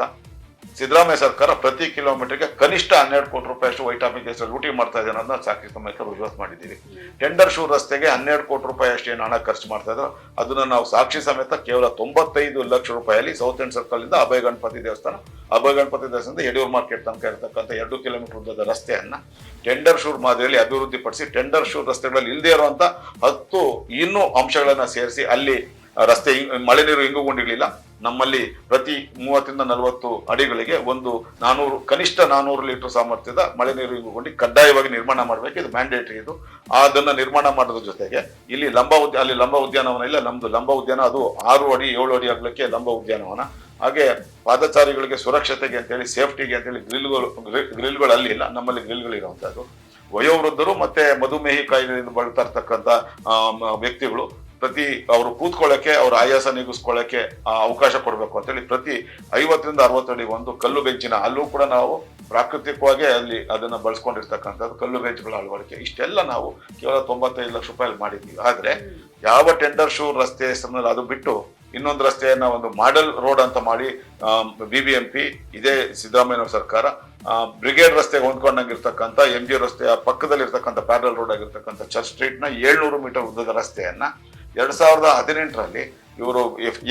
ಸಿದ್ದರಾಮಯ್ಯ ಸರ್ಕಾರ ಪ್ರತಿ ಕಿಲೋಮೀಟರ್ಗೆ ಕನಿಷ್ಠ ಹನ್ನೆರಡು ಕೋಟಿ ರೂಪಾಯಿ ಅಷ್ಟು ವೈಟ್ ಆಫ್ ಹೆಸರು ಲೂಟಿ ಮಾಡ್ತಾ ಇದೆ ಅನ್ನೋದನ್ನ ಸಾಕ್ಷಿ ಸಮೇತ ಮಾಡಿದ್ದೀವಿ ಟೆಂಡರ್ ಶೂ ರಸ್ತೆಗೆ ಹನ್ನೆರಡು ಕೋಟಿ ರೂಪಾಯಿ ಅಷ್ಟು ಏನು ಹಣ ಖರ್ಚು ಮಾಡ್ತಾ ಇದ್ರು ಅದನ್ನ ನಾವು ಸಾಕ್ಷಿ ಸಮೇತ ಕೇವಲ ತೊಂಬತ್ತೈದು ಲಕ್ಷ ರೂಪಾಯಲ್ಲಿ ಸೌತ್ ಎಂಡ್ ಸರ್ಕಲ್ ಇಂದ ಅಭಯ ಗಣಪತಿ ದೇವಸ್ಥಾನ, ಅಭಯ ಗಣಪತಿ ದೇವಸ್ಥಾನದಿಂದ ಯಡಿಯೂರು ಮಾರ್ಕೆಟ್ ತನಕ ಇರತಕ್ಕಂಥ ಎರಡು ಕಿಲೋಮೀಟರ್ ಉದ್ದದ ರಸ್ತೆಯನ್ನ ಟೆಂಡರ್ ಶೂರ್ ಮಾದರಿಯಲ್ಲಿ ಅಭಿವೃದ್ಧಿಪಡಿಸಿ, ಟೆಂಡರ್ ಶೂರ್ ರಸ್ತೆಗಳಲ್ಲಿ ಇಲ್ಲದೇ ಇರುವಂತ ಹತ್ತು ಇನ್ನೂ ಅಂಶಗಳನ್ನು ಸೇರಿಸಿ ಅಲ್ಲಿ ರಸ್ತೆ ಮಳೆ ನೀರು ಇಂಗುಗೊಂಡಿರಲಿಲ್ಲ ನಮ್ಮಲ್ಲಿ ಪ್ರತಿ ಮೂವತ್ತರಿಂದ ನಲವತ್ತು ಅಡಿಗಳಿಗೆ ಒಂದು ನಾನೂರು, ಕನಿಷ್ಠ ನಾನೂರು ಲೀಟರ್ ಸಾಮರ್ಥ್ಯದ ಮಳೆ ನೀರು ಇಂಗುಗೊಂಡು ಕಡ್ಡಾಯವಾಗಿ ನಿರ್ಮಾಣ ಮಾಡಬೇಕು. ಇದು ಮ್ಯಾಂಡೇಟರಿ ಇದು. ಅದನ್ನು ನಿರ್ಮಾಣ ಮಾಡೋದ್ರ ಜೊತೆಗೆ ಇಲ್ಲಿ ಲಂಬ ಉದ್ಯ, ಅಲ್ಲಿ ಲಂಬ ಉದ್ಯಾನವನ ಇಲ್ಲ ನಮ್ಮದು ಲಂಬ ಉದ್ಯಾನ ಅದು ಆರು ಅಡಿ, ಏಳು ಅಡಿ ಆಗಲಿಕ್ಕೆ ಲಂಬ ಉದ್ಯಾನವನ. ಹಾಗೆ ಪಾದಚಾರಿಗಳಿಗೆ ಸುರಕ್ಷತೆಗೆ ಅಂತೇಳಿ, ಸೇಫ್ಟಿಗೆ ಅಂತೇಳಿ ಗ್ರಿಲ್ಗಳು ಗ್ರಿಲ್ಗಳು ಅಲ್ಲಿ ಇಲ್ಲ, ನಮ್ಮಲ್ಲಿ ಗ್ರಿಲ್ಗಳು ಇರುವಂತದ್ದು ವಯೋವೃದ್ಧರು ಮತ್ತೆ ಮಧುಮೇಹಿ ಕಾಯಿಲೆಯಿಂದ ಬಳಲ್ತಾ ಇರ್ತಕ್ಕಂಥ ವ್ಯಕ್ತಿಗಳು ಪ್ರತಿ ಅವರು ಕೂತ್ಕೊಳ್ಳಕ್ಕೆ ಅವ್ರ ಆಯಾಸ ನೀಗಿಸ್ಕೊಳ್ಳಕ್ಕೆ ಆ, ಅವಕಾಶ ಕೊಡಬೇಕು ಅಂತೇಳಿ ಪ್ರತಿ ಐವತ್ತರಿಂದ ಅರವತ್ತು ಅಡಿ ಒಂದು ಕಲ್ಲು ಬೆಂಚಿನ ಅಲ್ಲೂ ಕೂಡ ನಾವು ಪ್ರಾಕೃತಿಕವಾಗಿ ಅಲ್ಲಿ ಅದನ್ನ ಬಳಸ್ಕೊಂಡಿರ್ತಕ್ಕಂಥದ್ದು ಕಲ್ಲು ಬೆಂಚ್ಗಳ ಅಳವಡಿಕೆ. ಇಷ್ಟೆಲ್ಲ ನಾವು ಕೇವಲ ತೊಂಬತ್ತೈದು ಲಕ್ಷ ರೂಪಾಯಿ ಮಾಡಿದ್ದೀವಿ. ಆದ್ರೆ ಯಾವ ಟೆಂಡರ್ ಶೂ ರಸ್ತೆ ಹೆಸರಿನಲ್ಲಿ ಅದು ಬಿಟ್ಟು ಇನ್ನೊಂದು ರಸ್ತೆಯನ್ನ ಒಂದು ಮಾಡೆಲ್ ರೋಡ್ ಅಂತ ಮಾಡಿ ಬಿ ಬಿ ಎಂ ಪಿ ಇದೇ ಸಿದ್ದರಾಮಯ್ಯ ಸರ್ಕಾರ ಬ್ರಿಗೇಡ್ ರಸ್ತೆಗೆ ಹೊಂದ್ಕೊಂಡಂಗಿರ್ತಕ್ಕಂಥ ಎಂ ಜಿ ರಸ್ತೆಯ ಪಕ್ಕದಲ್ಲಿ ಇರ್ತಕ್ಕಂಥ ಪ್ಯಾರಲ್ ರೋಡ್ ಆಗಿರ್ತಕ್ಕಂಥ ಚರ್ಚ್ ಸ್ಟ್ರೀಟ್ನ ಏಳ್ನೂರು ಮೀಟರ್ ಉದ್ದದ ರಸ್ತೆಯನ್ನ ಎರಡ್ ಸಾವಿರದ ಹದಿನೆಂಟರಲ್ಲಿ ಇವರು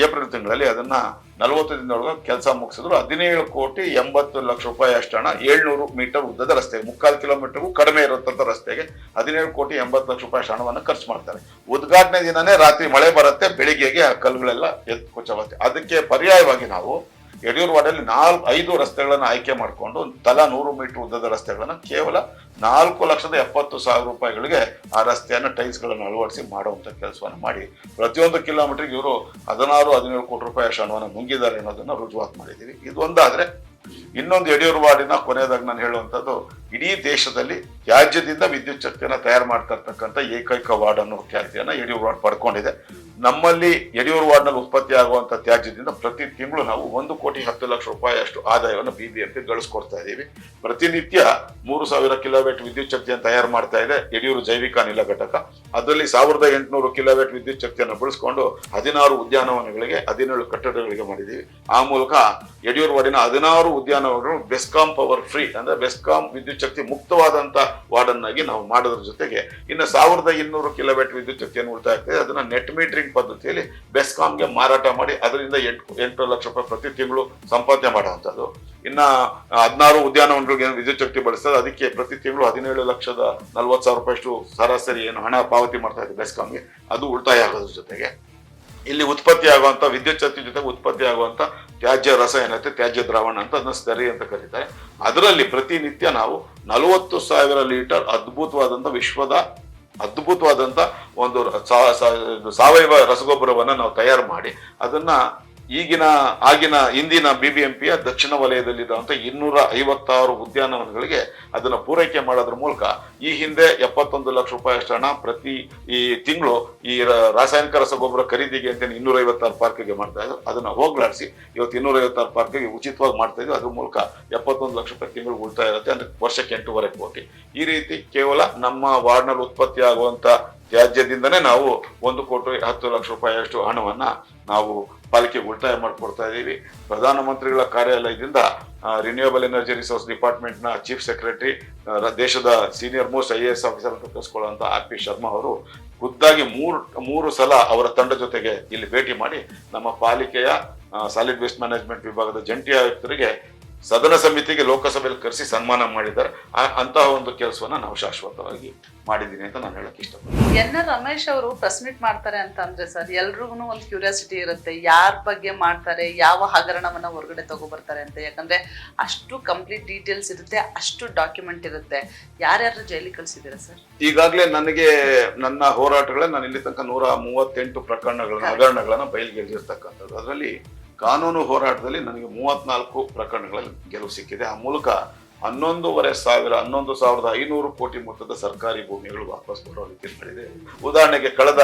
ಏಪ್ರಿಲ್ ತಿಂಗಳಲ್ಲಿ ಅದನ್ನ ನಲವತ್ತು ದಿನದೊಳಗೆ ಕೆಲಸ ಮುಗಿಸಿದ್ರು. ಹದಿನೇಳು ಕೋಟಿ ಎಂಬತ್ತು ಲಕ್ಷ ರೂಪಾಯಿ ಅಷ್ಟು ಹಣ ಏಳ್ನೂರು ಮೀಟರ್ ಉದ್ದದ ರಸ್ತೆ, ಮುಕ್ಕಾಲು ಕಿಲೋಮೀಟರ್ಗೂ ಕಡಿಮೆ ಇರತಕ್ಕಂಥ ರಸ್ತೆಗೆ ಹದಿನೇಳು ಕೋಟಿ ಎಂಬತ್ತು ಲಕ್ಷ ರೂಪಾಯಿ ಹಣವನ್ನು ಖರ್ಚು ಮಾಡ್ತಾರೆ. ಉದ್ಘಾಟನೆ ದಿನನೇ ರಾತ್ರಿ ಮಳೆ ಬರುತ್ತೆ, ಬೆಳಿಗ್ಗೆಗೆ ಆ ಕಲ್ಲುಗಳೆಲ್ಲ ಎದ್ದು ಕೊಚ್ಚವತ್ತೆ ಅದಕ್ಕೆ ಪರ್ಯಾಯವಾಗಿ ನಾವು ಯಡಿಯೂರು ವಾರ್ಡಲ್ಲಿ ನಾಲ್ಕು, ಐದು ರಸ್ತೆಗಳನ್ನು ಆಯ್ಕೆ ಮಾಡಿಕೊಂಡು ತಲಾ ನೂರು ಮೀಟರ್ ಉದ್ದದ ರಸ್ತೆಗಳನ್ನು ಕೇವಲ ನಾಲ್ಕು ಲಕ್ಷದ ಎಪ್ಪತ್ತು ಸಾವಿರ ರೂಪಾಯಿಗಳಿಗೆ ಆ ರಸ್ತೆಯನ್ನು ಟೈಲ್ಸ್ಗಳನ್ನು ಅಳವಡಿಸಿ ಮಾಡುವಂಥ ಕೆಲಸವನ್ನು ಮಾಡಿ. ಪ್ರತಿಯೊಂದು ಕಿಲೋಮೀಟರ್ಗೆ ಇವರು ಹದಿನಾರು, ಹದಿನೇಳು ಕೋಟಿ ರೂಪಾಯಿ ಅಷ್ಟು ಹಣವನ್ನು ನುಂಗಿದ್ದಾರೆ ಅನ್ನೋದನ್ನು ರುಜುವಾತು ಮಾಡಿದ್ದೀವಿ. ಇದು ಒಂದಾದರೆ ಇನ್ನೊಂದು ಯಡಿಯೂರು ವಾರ್ಡಿನ ಕೊನೆಯದಾಗಿ ನಾನು ಹೇಳುವಂಥದ್ದು, ಇಡೀ ದೇಶದಲ್ಲಿ ತ್ಯಾಜ್ಯದಿಂದ ವಿದ್ಯುತ್ ಶಕ್ತಿಯನ್ನು ತಯಾರು ಮಾಡ್ತಾ ಏಕೈಕ ವಾರ್ಡ್ ಅನ್ನೋ ಖ್ಯಾತಿಯನ್ನು ಯಡಿಯೂರು ವಾರ್ಡ್ ಪಡ್ಕೊಂಡಿದೆ. ನಮ್ಮಲ್ಲಿ ಯಡಿಯೂರು ವಾರ್ಡ್ನಲ್ಲಿ ಉತ್ಪತ್ತಿ ಆಗುವಂತ ತ್ಯಾಜ್ಯದಿಂದ ಪ್ರತಿ ತಿಂಗಳು ನಾವು ಒಂದು ಕೋಟಿ ಹತ್ತು ಲಕ್ಷ ರೂಪಾಯಿಯಷ್ಟು ಆದಾಯವನ್ನು ಬಿ ಆದಾಯವನ್ನು ಬಿಬಿಎಂಪಿ ಗಳಿಸ್ಕೊಡ್ತಾ ಇದ್ದೀವಿ ಪ್ರತಿನಿತ್ಯ ಮೂರು ಸಾವಿರ ಕಿಲೋವ್ಯಾಟ್ ವಿದ್ಯುತ್ ಶಕ್ತಿಯನ್ನು ತಯಾರು ಮಾಡ್ತಾ ಇದೆ ಯಡಿಯೂರು ಜೈವಿಕ ಅನಿಲ ಘಟಕ. ಅದರಲ್ಲಿ ಸಾವಿರದ ಎಂಟುನೂರು ಕಿಲೋವ್ಯಾಟ್ ವಿದ್ಯುತ್ ಶಕ್ತಿಯನ್ನು ಬಳಸ್ಕೊಂಡು ಹದಿನಾರು ಉದ್ಯಾನವನಗಳಿಗೆ, ಹದಿನೇಳು ಕಟ್ಟಡಗಳಿಗೆ ಮಾಡಿದ್ದೀವಿ ಆ ಮೂಲಕ ಯಡಿಯೂರು ವಾರ್ಡಿನ ಹದಿನಾರು ಉದ್ಯಾನವನಗಳು ಬೆಸ್ಕಾಂ ಪವರ್ ಫ್ರೀ ಅಂದ್ರೆ ಬೆಸ್ಕಾಂ ವಿದ್ಯುತ್ ಶಕ್ತಿ ಮುಕ್ತವಾದಂತ ವಾರ್ಡನ್ನಾಗಿ ನಾವು ಮಾಡೋದ್ರ ಜೊತೆಗೆ ಇನ್ನು ಸಾವಿರದ ಇನ್ನೂರು ಕಿಲೋಮೀಟರ್ ವಿದ್ಯುತ್ ಶಕ್ತಿಯನ್ನು ಉಳಿತಾಯ ಆಗ್ತದೆ ಅದನ್ನ ನೆಟ್ ಮೀಟರಿಂಗ್ ಪದ್ಧತಿಯಲ್ಲಿ ಬೆಸ್ಕಾಮ್ಗೆ ಮಾರಾಟ ಮಾಡಿ ಅದರಿಂದ ಎಂಟು ಎಂಟು ಲಕ್ಷ ರೂಪಾಯಿ ಪ್ರತಿ ತಿಂಗಳು ಸಂಪಾದನೆ ಮಾಡುವಂಥದ್ದು ಇನ್ನ ಹದಿನಾರು ಉದ್ಯಾನವನಗಳಿಗೆ ವಿದ್ಯುತ್ ಶಕ್ತಿ ಬಳಸ್ತದೆ, ಅದಕ್ಕೆ ಪ್ರತಿ ತಿಂಗಳು ಹದಿನೇಳು ಲಕ್ಷದ ನಲ್ವತ್ತು ಸಾವಿರ ರೂಪಾಯಿಷ್ಟು ಸರಾಸರಿ ಏನು ಹಣ ಪಾವತಿ ಮಾಡ್ತಾ ಇದೆ ಬೆಸ್ಕಾಮ್ಗೆ ಅದು ಉಳಿತಾಯ ಆಗೋದ್ರ ಜೊತೆಗೆ. ಇಲ್ಲಿ ಉತ್ಪತ್ತಿ ಆಗುವಂಥ ವಿದ್ಯುತ್ ಶಕ್ತಿ ಜೊತೆ ಉತ್ಪತ್ತಿ ಆಗುವಂಥ ತ್ಯಾಜ್ಯ ರಸ ಏನೈತೆ ತ್ಯಾಜ್ಯ ದ್ರಾವಣ ಅಂತ ಅದನ್ನ ಸ್ಲರಿ ಅಂತ ಕರೀತಾರೆ. ಅದರಲ್ಲಿ ಪ್ರತಿನಿತ್ಯ ನಾವು ನಲವತ್ತು ಸಾವಿರ ಲೀಟರ್ ಅದ್ಭುತವಾದಂಥ ವಿಶ್ವದ ಅದ್ಭುತವಾದಂತ ಒಂದು ಸಾವಯವ ರಸಗೊಬ್ಬರವನ್ನು ನಾವು ತಯಾರು ಮಾಡಿ ಅದನ್ನ ಈಗಿನ, ಆಗಿನ, ಇಂದಿನ ಬಿಬಿಎಂಪಿಯ ದಕ್ಷಿಣ ವಲಯದಲ್ಲಿರುವಂತ ಇನ್ನೂರ ಐವತ್ತಾರು ಉದ್ಯಾನವನಗಳಿಗೆ ಅದನ್ನು ಪೂರೈಕೆ ಮಾಡೋದ್ರ ಮೂಲಕ ಈ ಹಿಂದೆ ಎಪ್ಪತ್ತೊಂದು ಲಕ್ಷ ರೂಪಾಯಿ ಹಣ ಪ್ರತಿ ಈ ತಿಂಗಳು ಈ ರಾಸಾಯನಿಕ ರಸಗೊಬ್ಬರ ಖರೀದಿಗೆ ಅಂತ ಇನ್ನೂರ ಐವತ್ತಾರು ಪಾರ್ಕಿಗೆ ಮಾಡ್ತಾ ಇದ್ರು. ಅದನ್ನು ಹೋಗ್ಲಾಡಿಸಿ ಇವತ್ತು ಇನ್ನೂರ ಐವತ್ತಾರು ಪಾರ್ಕ್ಗೆ ಉಚಿತವಾಗಿ ಮಾಡ್ತಾ ಇದ್ವಿ ಅದ್ರ ಮೂಲಕ ಎಪ್ಪತ್ತೊಂದು ಲಕ್ಷ ರೂಪಾಯಿ ತಿಂಗಳು ಉಳಿತಾಯ ಇರುತ್ತೆ ಅಂದ್ರೆ ವರ್ಷಕ್ಕೆ ಎಂಟೂವರೆ ಕೋಟಿ. ಈ ರೀತಿ ಕೇವಲ ನಮ್ಮ ವಾರ್ಡ್ನಲ್ಲಿ ಉತ್ಪತ್ತಿ ಆಗುವಂಥ ತ್ಯಾಜ್ಯದಿಂದನೇ ನಾವು ಒಂದು ಕೋಟಿ ಹತ್ತು ಲಕ್ಷ ರೂಪಾಯಿಯಷ್ಟು ಹಣವನ್ನ ನಾವು ಪಾಲಿಕೆ ಉಳಿತಾಯ ಮಾಡಿಕೊಡ್ತಾ ಇದ್ದೀವಿ. ಪ್ರಧಾನಮಂತ್ರಿಗಳ ಕಾರ್ಯಾಲಯದಿಂದ ರಿನ್ಯೂಯಬಲ್ ಎನರ್ಜಿ ರಿಸೋರ್ಸ್ ಡಿಪಾರ್ಟ್ಮೆಂಟ್ನ ಚೀಫ್ ಸೆಕ್ರೆಟರಿ ದೇಶದ senior most I A S officer ಅಂತ ಕರೆಸ್ಕೊಳ್ಳುವಂತ ಆರ್ ಪಿ ಶರ್ಮಾ ಅವರು ಖುದ್ದಾಗಿ ಮೂರು ಮೂರು ಸಲ ಅವರ ತಂಡ ಜೊತೆಗೆ ಇಲ್ಲಿ ಭೇಟಿ ಮಾಡಿ ನಮ್ಮ ಪಾಲಿಕೆಯ ಸಾಲಿಡ್ ವೇಸ್ಟ್ ಮ್ಯಾನೇಜ್ಮೆಂಟ್ ವಿಭಾಗದ ಜಂಟಿ ಆಯುಕ್ತರಿಗೆ ಸದನ ಸಮಿತಿಗೆ ಲೋಕಸಭೆಯಲ್ಲಿ ಕರೆಸಿ ಸನ್ಮಾನ ಮಾಡಿದ್ದಾರೆ. ಅಂತಹ ಒಂದು ಕೆಲಸವನ್ನ ನಾವು ಶಾಶ್ವತವಾಗಿ ಮಾಡಿದ್ದೀನಿ ಅಂತ ನಾನು ಹೇಳಕ್ ಇಷ್ಟಪಡ್ತೀನಿ. ಎನ್ ಆರ್ ರಮೇಶ್ ಅವರು ಪ್ರೆಸ್ ಮೀಟ್ ಮಾಡ್ತಾರೆ ಅಂತ ಅಂದ್ರೆ ಸರ್ ಎಲ್ರಿಗೂ ಒಂದು ಕ್ಯೂರಿಯಾಸಿಟಿ ಇರುತ್ತೆ. ಯಾರ ಬಗ್ಗೆ ಮಾಡ್ತಾರೆ ಯಾವ ಹಗರಣವನ್ನ ಹೊರಗಡೆ ತಗೊಬರ್ತಾರೆ ಅಂತ. ಯಾಕಂದ್ರೆ ಅಷ್ಟು ಕಂಪ್ಲೀಟ್ ಡೀಟೇಲ್ಸ್ ಇರುತ್ತೆ ಅಷ್ಟು ಡಾಕ್ಯುಮೆಂಟ್ ಇರುತ್ತೆ. ಯಾರ್ಯಾರು ಜೈಲಿಗೆ ಕಳಿಸಿದ್ದೀರಾ ಸರ್ ಈಗಾಗಲೇ ನನಗೆ ನನ್ನ ಹೋರಾಟಗಳೇ ನಾನು ಇಲ್ಲಿ ತನಕ ನೂರ ಮೂವತ್ತೆಂಟು ಪ್ರಕರಣಗಳನ್ನ ಹಗರಣಗಳನ್ನ ಬಯಲ್ಗೆಳೆದಿರ್ತಕ್ಕಂಥದ್ದು ಅದರಲ್ಲಿ ಕಾನೂನು ಹೋರಾಟದಲ್ಲಿ ನನಗೆ ಮೂವತ್ನಾಲ್ಕು ಪ್ರಕರಣಗಳಲ್ಲಿ ಗೆಲುವು ಸಿಕ್ಕಿದೆ. ಆ ಮೂಲಕ ಹನ್ನೊಂದೂವರೆ ಸಾವಿರ, ಹನ್ನೊಂದು ಸಾವಿರದ ಐನೂರು ಕೋಟಿ ಮೊತ್ತದ ಸರ್ಕಾರಿ ಭೂಮಿಗಳು ವಾಪಸ್ ಬರೋ ರೀತಿ ಉದಾಹರಣೆಗೆ ಕಳೆದ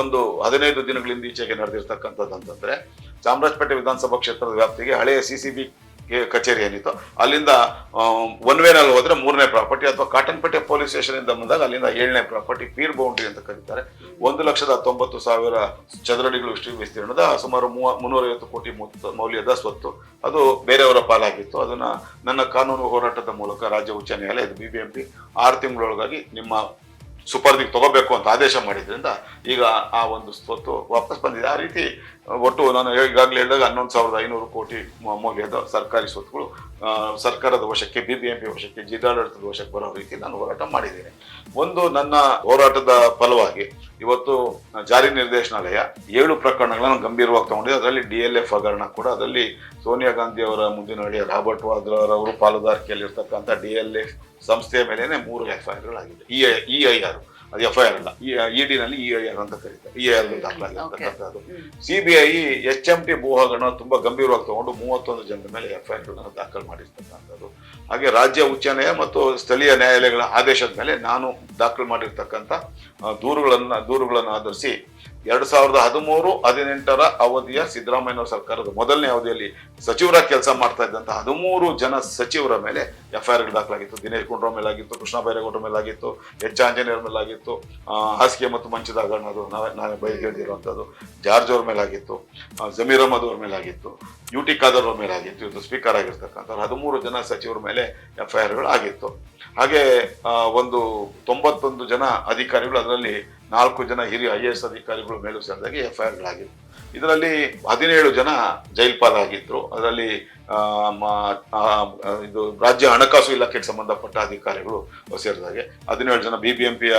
ಒಂದು ಹದಿನೈದು ದಿನಗಳಿಂದ ಈಚೆಗೆ ನಡೆದಿರ್ತಕ್ಕಂಥದ್ದು ಅಂತಂದ್ರೆ ಚಾಮರಾಜಪೇಟೆ ವಿಧಾನಸಭಾ ಕ್ಷೇತ್ರದ ವ್ಯಾಪ್ತಿಗೆ ಹಳೆಯ ಸಿ ಸಿ ಬಿ ಕಚೇರಿ ಏನಿತ್ತು, ಅಲ್ಲಿಂದ ಒನ್ ವೇನಲ್ಲಿ ಹೋದ್ರೆ ಮೂರನೇ ಪ್ರಾಪರ್ಟಿ ಅಥವಾ ಕಾಟನ್ಪೇಟೆ ಪೊಲೀಸ್ ಸ್ಟೇಷನ್ ಇಂದ ಬಂದಾಗ ಅಲ್ಲಿಂದ ಏಳನೇ ಪ್ರಾಪರ್ಟಿ ಪೀರ್ ಬೌಂಡ್ರಿ ಅಂತ ಕರೀತಾರೆ. ಒಂದು ಲಕ್ಷದ ತೊಂಬತ್ತು ಸಾವಿರ ಚದರಡಿಗಳು ಇಷ್ಟು ವಿಸ್ತೀರ್ಣದ, ಸುಮಾರು ಮೂವ, ಮುನ್ನೂರೈವತ್ತು ಕೋಟಿ ಮೌಲ್ಯದ ಸ್ವತ್ತು. ಅದು ಬೇರೆಯವರ ಪಾಲಾಗಿತ್ತು. ಅದನ್ನ ನನ್ನ ಕಾನೂನು ಹೋರಾಟದ ಮೂಲಕ ರಾಜ್ಯ ಉಚ್ಚ ನ್ಯಾಯಾಲಯ ಇದು ಪಿ ಆರು ತಿಂಗಳೊಳಗಾಗಿ ನಿಮ್ಮ ಸುಪರ್ದಿಗೆ ತಗೋಬೇಕು ಅಂತ ಆದೇಶ ಮಾಡಿದ್ರಿಂದ ಈಗ ಆ ಒಂದು ಸ್ವತ್ತು ವಾಪಸ್ ಬಂದಿದೆ. ಆ ರೀತಿ ಒಟ್ಟು ನಾನು ಈಗಾಗಲೇ ಹೇಳಿದಾಗ ಹನ್ನೊಂದು ಸಾವಿರದ ಐನೂರು ಕೋಟಿ ಮೌಲ್ಯದ ಸರ್ಕಾರಿ ಸ್ವತ್ತುಗಳು ಸರ್ಕಾರದ ವಶಕ್ಕೆ ಬಿಬಿಎಂಪಿ ವಶಕ್ಕೆ, ಜಿಲ್ಲಾಡಳಿತದ ವಶಕ್ಕೆ ಬರೋ ರೀತಿ ನಾನು ಹೋರಾಟ ಮಾಡಿದ್ದೇನೆ. ಒಂದು ನನ್ನ ಹೋರಾಟದ ಫಲವಾಗಿ ಇವತ್ತು ಜಾರಿ ನಿರ್ದೇಶನಾಲಯ ಏಳು ಪ್ರಕರಣಗಳನ್ನು ಗಂಭೀರವಾಗಿ ತಗೊಂಡಿದೆ. ಅದರಲ್ಲಿ ಡಿ ಎಲ್ ಎಫ್ ಹಗರಣ ಕೂಡ, ಅದರಲ್ಲಿ ಸೋನಿಯಾ ಗಾಂಧಿ ಅವರ ಮುಂದಿನ ಹಳ್ಳಿಯ ರಾಬರ್ಟ್ ವಾದ್ರಾ ಅವರು ಪಾಲುದಾರಿಕೆಯಲ್ಲಿರ್ತಕ್ಕಂಥ ಡಿ ಎಲ್ ಎಫ್ ಸಂಸ್ಥೆಯ ಮೇಲೇನೆ ಮೂರು F I E I R. ಅದು ಎಫ್ ಐ ಆರ್ ಅಲ್ಲ. ಇ ಡಿ ನಲ್ಲಿ ಇ ಐ ಆರ್ ಅಂತ ಕರೀತಾರೆ. ಇ ಐ ಆರ್ ದಾಖಲಾಗಿರ್ತಕ್ಕಂಥದ್ದು ಸಿಬಿಐ ಎಚ್ ಎಂ ಟಿ ಭೂ ಹಗರಣ ತುಂಬಾ ಗಂಭೀರವಾಗಿ ತಗೊಂಡು ಮೂವತ್ತೊಂದು ಜನರ ಮೇಲೆ ಎಫ್ ಐ ಆರ್ ದಾಖಲು ಮಾಡಿರ್ತಕ್ಕಂಥದ್ದು. ಹಾಗೆ ರಾಜ್ಯ ಉಚ್ಚ ನ್ಯಾಯ ಮತ್ತು ಸ್ಥಳೀಯ ನ್ಯಾಯಾಲಯಗಳ ಆದೇಶದ ಮೇಲೆ ನಾನು ದಾಖಲು ಮಾಡಿರ್ತಕ್ಕಂಥ ದೂರುಗಳನ್ನು, ದೂರುಗಳನ್ನ ಆಧರಿಸಿ ಎರಡು ಸಾವಿರದ ಹದಿಮೂರು ಹದಿನೆಂಟರ ಅವಧಿಯ ಸಿದ್ದರಾಮಯ್ಯ ಸರ್ಕಾರದ ಮೊದಲನೇ ಅವಧಿಯಲ್ಲಿ ಸಚಿವರ ಕೆಲಸ ಮಾಡ್ತಾ ಇದ್ದಂಥ ಹದಿಮೂರು ಜನ ಸಚಿವರ ಮೇಲೆ ಎಫ್ ಐ ದಾಖಲಾಗಿತ್ತು. ದಿನೇಶ್ ಗುಂಡ್ರಾವ್ ಮೇಲಾಗಿತ್ತು, ಕೃಷ್ಣ ಬೈರೇಗೌಡರ ಮೇಲಾಗಿತ್ತು, ಎಚ್ ಆಂಜನೇಯರ ಮೇಲಾಗಿತ್ತು ಹಾಸಿಗೆ ಮತ್ತು ಮಂಚದ ಹಗರಣ ನಾನು ನಾವೇ ಜಾರ್ಜ್ ಅವ್ರ ಮೇಲಾಗಿತ್ತು ಜಮೀರ್ ಅಹಮದ್ ಅವ್ರ ಮೇಲಾಗಿತ್ತು, ಯು ಟಿ ಖಾದರ್ ಅವ್ರ ಮೇಲಾಗಿತ್ತು ಇವತ್ತು ಸ್ಪೀಕರ್ ಆಗಿರ್ತಕ್ಕಂಥ ಹದಿಮೂರು ಜನ ಸಚಿವರ ಮೇಲೆ ಎಫ್ ಐ ಆರ್ಗಳು ಆಗಿತ್ತು ಹಾಗೆ ಒಂದು ತೊಂಬತ್ತೊಂದು ಜನ ಅಧಿಕಾರಿಗಳು, ಅದರಲ್ಲಿ ನಾಲ್ಕು ಜನ ಹಿರಿಯ ಐ ಎ ಎಸ್ ಅಧಿಕಾರಿಗಳು ಮೇಲೂ ಸೇರಿದಾಗಿ ಆರ್ಗಳಾಗಿತ್ತು ಇದರಲ್ಲಿ ಹದಿನೇಳು ಜನ ಜೈಲ್ಪಾಲಾಗಿದ್ರು. ಅದರಲ್ಲಿ ಇದು ರಾಜ್ಯ ಹಣಕಾಸು ಇಲಾಖೆಗೆ ಸಂಬಂಧಪಟ್ಟ ಅಧಿಕಾರಿಗಳು ಸೇರಿದಾಗೆ. ಹದಿನೇಳು ಜನ ಬಿ ಬಿ ಎಂ ಪಿಯ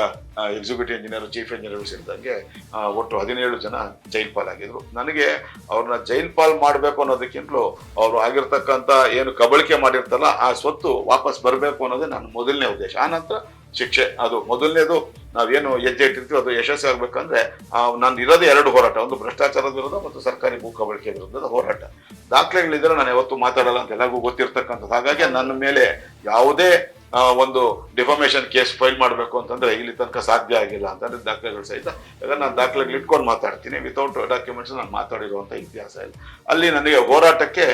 ಎಕ್ಸಿಕ್ಯೂಟಿವ್ ಇಂಜಿನಿಯರ್ ಚೀಫ್ ಇಂಜಿನಿಯರ್ ಸೇರಿದಂಗೆ ಒಟ್ಟು ಹದಿನೇಳು ಜನ ಜೈಲ್ ಪಾಲಾಗಿದ್ರು ನನಗೆ ಅವ್ರನ್ನ ಜೈಲ್ ಪಾಲ್ ಮಾಡಬೇಕು ಅನ್ನೋದಕ್ಕಿಂತಲೂ ಅವರು ಆಗಿರ್ತಕ್ಕಂಥ ಏನು ಕಬಳಿಕೆ ಮಾಡಿರ್ತಲ್ಲ ಆ ಸ್ವತ್ತು ವಾಪಸ್ ಬರಬೇಕು ಅನ್ನೋದೇ ನನ್ನ ಮೊದಲನೇ ಉದ್ದೇಶ. ಆ ನಂತರ ಶಿಕ್ಷೆ, ಅದು ಮೊದಲನೇದು ನಾವೇನು ಹೆಜ್ಜೆ ಇಟ್ಟಿರ್ತೀವಿ ಅದು ಯಶಸ್ವಿ ಆಗ್ಬೇಕಂದ್ರೆ ನಾನು ಇರೋದು ಎರಡು ಹೋರಾಟ, ಒಂದು ಭ್ರಷ್ಟಾಚಾರದ ವಿರುದ್ಧ ಮತ್ತು ಸರ್ಕಾರಿ ಭೂ ಕಬಳಿಕೆ ವಿರುದ್ಧದ ಹೋರಾಟ. ದಾಖಲೆಗಳಿದ್ರೆ ನಾನು ಯಾವತ್ತು ಮಾತಾಡಲ್ಲ ಅಂತ ಎಲ್ಲರಿಗೂ ಗೊತ್ತಿರ್ತಕ್ಕಂಥದ್ದು. ಹಾಗಾಗಿ ನನ್ನ ಮೇಲೆ ಯಾವುದೇ ಒಂದು ಡಿಫಾಮೇಶನ್ ಕೇಸ್ ಫೈಲ್ ಮಾಡಬೇಕು ಅಂತಂದ್ರೆ ಇಲ್ಲಿ ತನಕ ಸಾಧ್ಯ ಆಗಿಲ್ಲ ಅಂತಂದ್ರೆ ದಾಖಲೆಗಳು ಸಹಿತ ಯಾಕಂದ್ರೆ ನಾನು ದಾಖಲೆಗಳು ಇಟ್ಕೊಂಡು ಮಾತಾಡ್ತೀನಿ. ವಿತೌಟ್ ಡಾಕ್ಯುಮೆಂಟ್ಸ್ ನಾನು ಮಾತಾಡಿರುವಂತ ಇತಿಹಾಸ ಇಲ್ಲ. ಅಲ್ಲಿ ನನಗೆ ಹೋರಾಟಕ್ಕೆ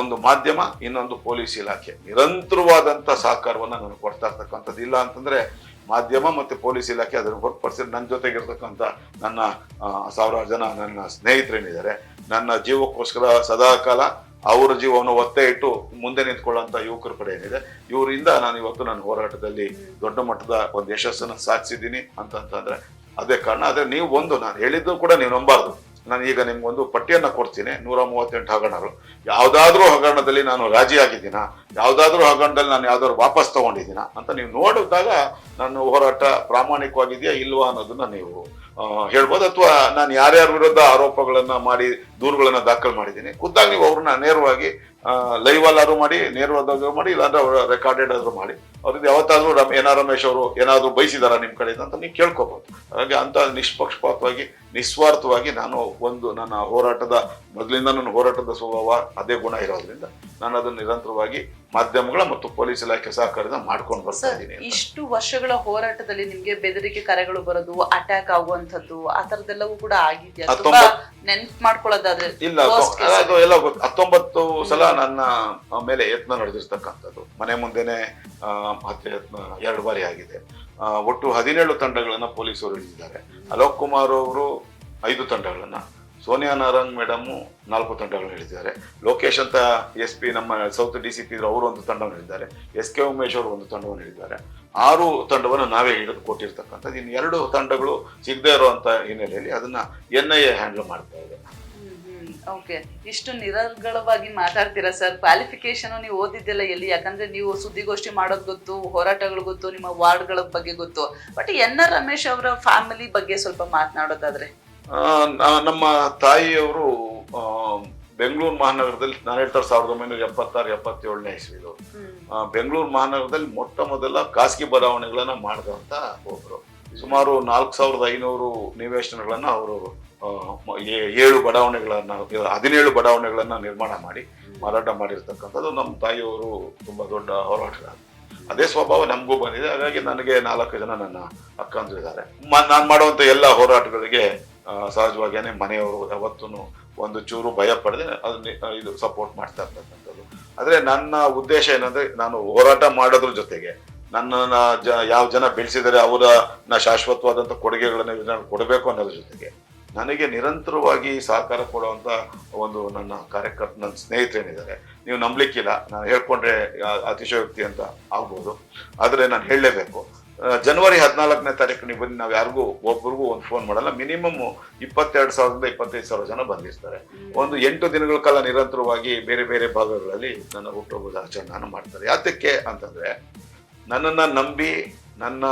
ಒಂದು ಮಾಧ್ಯಮ, ಇನ್ನೊಂದು ಪೊಲೀಸ್ ಇಲಾಖೆ. ನಿರಂತರವಾದಂತ ಸಹಕಾರವನ್ನು ನನಗೆ ಕೊಡ್ತಾ ಇರ್ತಕ್ಕಂಥದ್ದು. ಇಲ್ಲ ಅಂತಂದ್ರೆ ಮಾಧ್ಯಮ ಮತ್ತು ಪೊಲೀಸ್ ಇಲಾಖೆ ಅದನ್ನು ಹೊರತುಪಡಿಸಿ ನನ್ನ ಜೊತೆಗಿರ್ತಕ್ಕಂಥ ನನ್ನ ಸಾವಿರಾರು ಜನ ನನ್ನ ಸ್ನೇಹಿತರೇನಿದ್ದಾರೆ ನನ್ನ ಜೀವಕ್ಕೋಸ್ಕರ ಸದಾಕಾಲ ಅವರ ಜೀವವನ್ನು ಒತ್ತೆ ಇಟ್ಟು ಮುಂದೆ ನಿಂತ್ಕೊಳ್ಳುವಂತ ಯುವಕರ ಕಡೆ ಏನಿದೆ, ಇವರಿಂದ ನಾನು ಇವತ್ತು ನನ್ನ ಹೋರಾಟದಲ್ಲಿ ದೊಡ್ಡ ಮಟ್ಟದ ಒಂದು ಯಶಸ್ಸನ್ನು ಸಾಧಿಸಿದ್ದೀನಿ ಅಂತಂತಂದ್ರೆ ಅದೇ ಕಾರಣ. ಅದೇ ನೀವು ಒಂದು, ನಾನು ಹೇಳಿದ್ದು ಕೂಡ ನೀವು ನಂಬಾರ್ದು ನಾನು ಈಗ ನಿಮ್ಗೊಂದು ಪಟ್ಟಿಯನ್ನು ಕೊಡ್ತೀನಿ, ನೂರ ಮೂವತ್ತೆಂಟು ಹಗರಣಗಳು ಯಾವುದಾದ್ರೂ ಹಗರಣದಲ್ಲಿ ನಾನು ರಾಜಿ ಆಗಿದ್ದೀನ, ಯಾವ್ದಾದ್ರೂ ಹಗರಣದಲ್ಲಿ ನಾನು ಯಾವ್ದಾದ್ರು ವಾಪಸ್ ತಗೊಂಡಿದ್ದೀನ ಅಂತ ನೀವು ನೋಡಿದಾಗ ನನ್ನ ಹೋರಾಟ ಪ್ರಾಮಾಣಿಕವಾಗಿದೆಯಾ ಇಲ್ವಾ ಅನ್ನೋದನ್ನ ನೀವು ಹೇಳ್ಬೋದು ಅಥವಾ ನಾನು ಯಾರ್ಯಾರ ವಿರುದ್ಧ ಆರೋಪಗಳನ್ನ ಮಾಡಿ ದೂರುಗಳನ್ನ ದಾಖಲು ಮಾಡಿದ್ದೀನಿ. ಖುದ್ದಾಗಿ ನೀವು ಅವ್ರನ್ನ ನೇರವಾಗಿ ಲೈವ್ ಅಲ್ಲಾದ್ರು ಮಾಡಿ ನೇರವಾದಾದ್ರು ಮಾಡಿ ಇಲ್ಲಾಂದ್ರೆ ಅವರ ರೆಕಾರ್ಡೆಡ್ ಆದ್ರೂ ಮಾಡಿ. ಅವ್ರದ್ದು ಯಾವತ್ತಾದ್ರೂ ರಮ್ ಎನ್ ಆರ್ ರಮೇಶ್ ಅವರು ಏನಾದ್ರು ಬಯಸಿದಾರ ನಿಮ್ ಕಡೆಯಿಂದ ಅಂತ ನೀವು ಕೇಳ್ಕೋಬಹುದು ಹಾಗೆ ಅಂತ ನಿಷ್ಪಕ್ಷಪಾತವಾಗಿ ನಿಸ್ವಾರ್ಥವಾಗಿ ನಾನು ಒಂದು ನನ್ನ ಹೋರಾಟದ ಮೊದಲಿಂದ ನನ್ನ ಹೋರಾಟದ ಸ್ವಭಾವ ಅದೇ ಗುಣ ಇರೋದ್ರಿಂದ ನಾನು ಅದನ್ನು ನಿರಂತರವಾಗಿ ಮಾಧ್ಯಮಗಳ ಮತ್ತು ಪೊಲೀಸ್ ಇಲಾಖೆ ಸಹಕಾರದಿಂದ ಮಾಡ್ಕೊಂಡು ಬರ್ತಾ ಇದ್ದೀನಿ ಇಷ್ಟು ವರ್ಷಗಳ ಹೋರಾಟದಲ್ಲಿ ನಿಮ್ಗೆ ಬೆದರಿಕೆ ಕರೆಗಳು ಬರೋದು ಅಟ್ಯಾಕ್ ಆಗುವಂತದ್ದು ಆ ತರದೆಲ್ಲವೂ ಕೂಡ ಆಗಿದೆಯಾ? ನೆನ್ಪ್ ಮಾಡ್ಕೊಳ್ಳೋದಾದ್ರೆ ಇಲ್ಲ ಅದು ಎಲ್ಲ ಗೊತ್ತು. ಹತ್ತೊಂಬತ್ತು ಸಲ ನನ್ನ ಮೇಲೆ ಯತ್ನ ನಡೆದಿರ್ತಕ್ಕಂಥದ್ದು. ಮನೆ ಮುಂದೆನೆ ಹತ್ಯೆ ಯತ್ನ ಎರಡು ಬಾರಿ ಆಗಿದೆ. ಒಟ್ಟು ಹದಿನೇಳು ತಂಡಗಳನ್ನು ಪೊಲೀಸರು ಹಿಡಿದಿದ್ದಾರೆ. ಅಲೋಕ್ ಕುಮಾರ್ ಅವರು ಐದು ತಂಡಗಳನ್ನು, ಸೋನಿಯಾ ನಾರಾಯಣ್ ಮೇಡಮು ನಾಲ್ಕು ತಂಡಗಳು ಹೇಳಿದ್ದಾರೆ ಲೋಕೇಶ್ ಅಂತ ಎಸ್ ಪಿ ನಮ್ಮ ಸೌತ್ ಡಿ ಸಿ ಪಿ ಅವರು ಒಂದು ತಂಡವನ್ನು ಹೇಳಿದ್ದಾರೆ ಎಸ್ ಕೆ ಉಮೇಶ್ ಅವರು ಒಂದು ತಂಡವನ್ನು ಹೇಳಿದ್ದಾರೆ ಆರು ತಂಡವನ್ನು ನಾವೇ ಹಿಡಿದು ಕೊಟ್ಟಿರ್ತಕ್ಕಂಥದ್ದು. ಇನ್ನು ಎರಡು ತಂಡಗಳು ಸಿಗದೇ ಇರುವಂತ ಹಿನ್ನೆಲೆಯಲ್ಲಿ ಅದನ್ನ ಎನ್ ಐ ಎ ಹ್ಯಾಂಡಲ್ ಮಾಡ್ತಾ ಇದೆ. ಓಕೆ ಇಷ್ಟು ನಿರರ್ಗಳವಾಗಿ ಮಾತಾಡ್ತೀರಾ ಸರ್? ಕ್ವಾಲಿಫಿಕೇಶನ್ ನೀವು ಓದಿದ್ದೆಲ್ಲ ಎಲ್ಲಿ? ಯಾಕಂದ್ರೆ ನೀವು ಸುದ್ದಿಗೋಷ್ಠಿ ಮಾಡೋದು ಗೊತ್ತು ಹೋರಾಟಗಳು ಗೊತ್ತು ನಿಮ್ಮ ವಾರ್ಡ್ಗಳ ಬಗ್ಗೆ ಗೊತ್ತು. ಬಟ್ ಎನ್ ಆರ್ ರಮೇಶ್ ಅವರ ಫ್ಯಾಮಿಲಿ ಬಗ್ಗೆ ಸ್ವಲ್ಪ ಮಾತನಾಡೋದಾದ್ರೆ. ನಮ್ಮ ತಾಯಿಯವರು ಬೆಂಗಳೂರು ಮಹಾನಗರದಲ್ಲಿ ನಾನು ಹೇಳ್ತಾರೆ ಸಾವಿರದ ಒಂಬೈನೂರ ಎಪ್ಪತ್ತಾರು ಎಪ್ಪತ್ತೇಳನೇ ಇಸ್ವಿದು ಬೆಂಗಳೂರು ಮಹಾನಗರದಲ್ಲಿ ಮೊಟ್ಟ ಮೊದಲ ಖಾಸಗಿ ಬದಲಾವಣೆಗಳನ್ನ ಮಾಡಿದಂತ ಒಬ್ರು. ಸುಮಾರು ನಾಲ್ಕು ಸಾವಿರದ ಐನೂರು ನಿವೇಶನಗಳನ್ನ ಅವರು ಏಳು ಬಡಾವಣೆಗಳನ್ನ ಹದಿನೇಳು ಬಡಾವಣೆಗಳನ್ನ ನಿರ್ಮಾಣ ಮಾಡಿ, ಮಾರಾಟ ಮಾಡಿರ್ತಕ್ಕಂಥದ್ದು ನಮ್ಮ ತಾಯಿಯವರು ತುಂಬಾ ದೊಡ್ಡ ಹೋರಾಟಗಾರ. ಅದೇ ಸ್ವಭಾವ ನಮಗೂ ಬಂದಿದೆ. ಹಾಗಾಗಿ ನನಗೆ ನಾಲ್ಕು ಜನ ನನ್ನ ಅಕ್ಕಂದ್ರು ಇದ್ದಾರೆ. ನಾನು ಮಾಡುವಂತ ಎಲ್ಲ ಹೋರಾಟಗಳಿಗೆ ಸಹಜವಾಗಿ ಸಹಜವಾಗಿಯೇ ಮನೆಯವರು ಯಾವತ್ತೂ ಒಂದು ಚೂರು ಭಯ ಪಡೆದೇ ಅದನ್ನ ಇದು ಸಪೋರ್ಟ್ ಮಾಡ್ತಾ ಇರ್ತಕ್ಕಂಥದ್ದು. ಆದ್ರೆ ನನ್ನ ಉದ್ದೇಶ ಏನಂದ್ರೆ, ನಾನು ಹೋರಾಟ ಮಾಡೋದ್ರ ಜೊತೆಗೆ ನನ್ನ ಜ ಯಾವ ಜನ ಬೆಳೆಸಿದರೆ ಅವರ ನಾ ಶಾಶ್ವತವಾದಂಥ ಕೊಡುಗೆಗಳನ್ನು ಇದನ್ನ ಕೊಡಬೇಕು ಅನ್ನೋದ್ರ ಜೊತೆಗೆ ನನಗೆ ನಿರಂತರವಾಗಿ ಸಹಕಾರ ಕೊಡುವಂತ ಒಂದು ನನ್ನ ಕಾರ್ಯಕರ್ತ ನನ್ನ ಸ್ನೇಹಿತರೇನಿದ್ದಾರೆ. ನೀವು ನಂಬಲಿಕ್ಕಿಲ್ಲ ನಾನು ಹೇಳ್ಕೊಂಡ್ರೆ ಅತಿಶಯೋಕ್ತಿ ಅಂತ ಆಗ್ಬೋದು. ಆದರೆ ನಾನು ಹೇಳಲೇಬೇಕು. ಜನವರಿ ಹದಿನಾಲ್ಕನೇ ತಾರೀಕು ನೀವು ಬಂದು ನಾವು ಯಾರಿಗೂ ಒಬ್ರಿಗೂ ಒಂದು ಫೋನ್ ಮಾಡಲ್ಲ. ಮಿನಿಮಮ್ ಇಪ್ಪತ್ತೆರಡು ಸಾವಿರದಿಂದ ಇಪ್ಪತ್ತೈದು ಸಾವಿರ ಜನ ಬಂದಿರ್ತಾರೆ. ಒಂದು ಎಂಟು ದಿನಗಳ ಕಾಲ ನಿರಂತರವಾಗಿ ಬೇರೆ ಬೇರೆ ಭಾಗಗಳಲ್ಲಿ ನನ್ನ ಹುಟ್ಟುಹಬ್ಬದ ಆಚರಣೆಯನ್ನು ಮಾಡ್ತಾರೆ. ಯಾತಕ್ಕೆ ಅಂತಂದ್ರೆ ನನ್ನನ್ನು ನಂಬಿ ನನ್ನ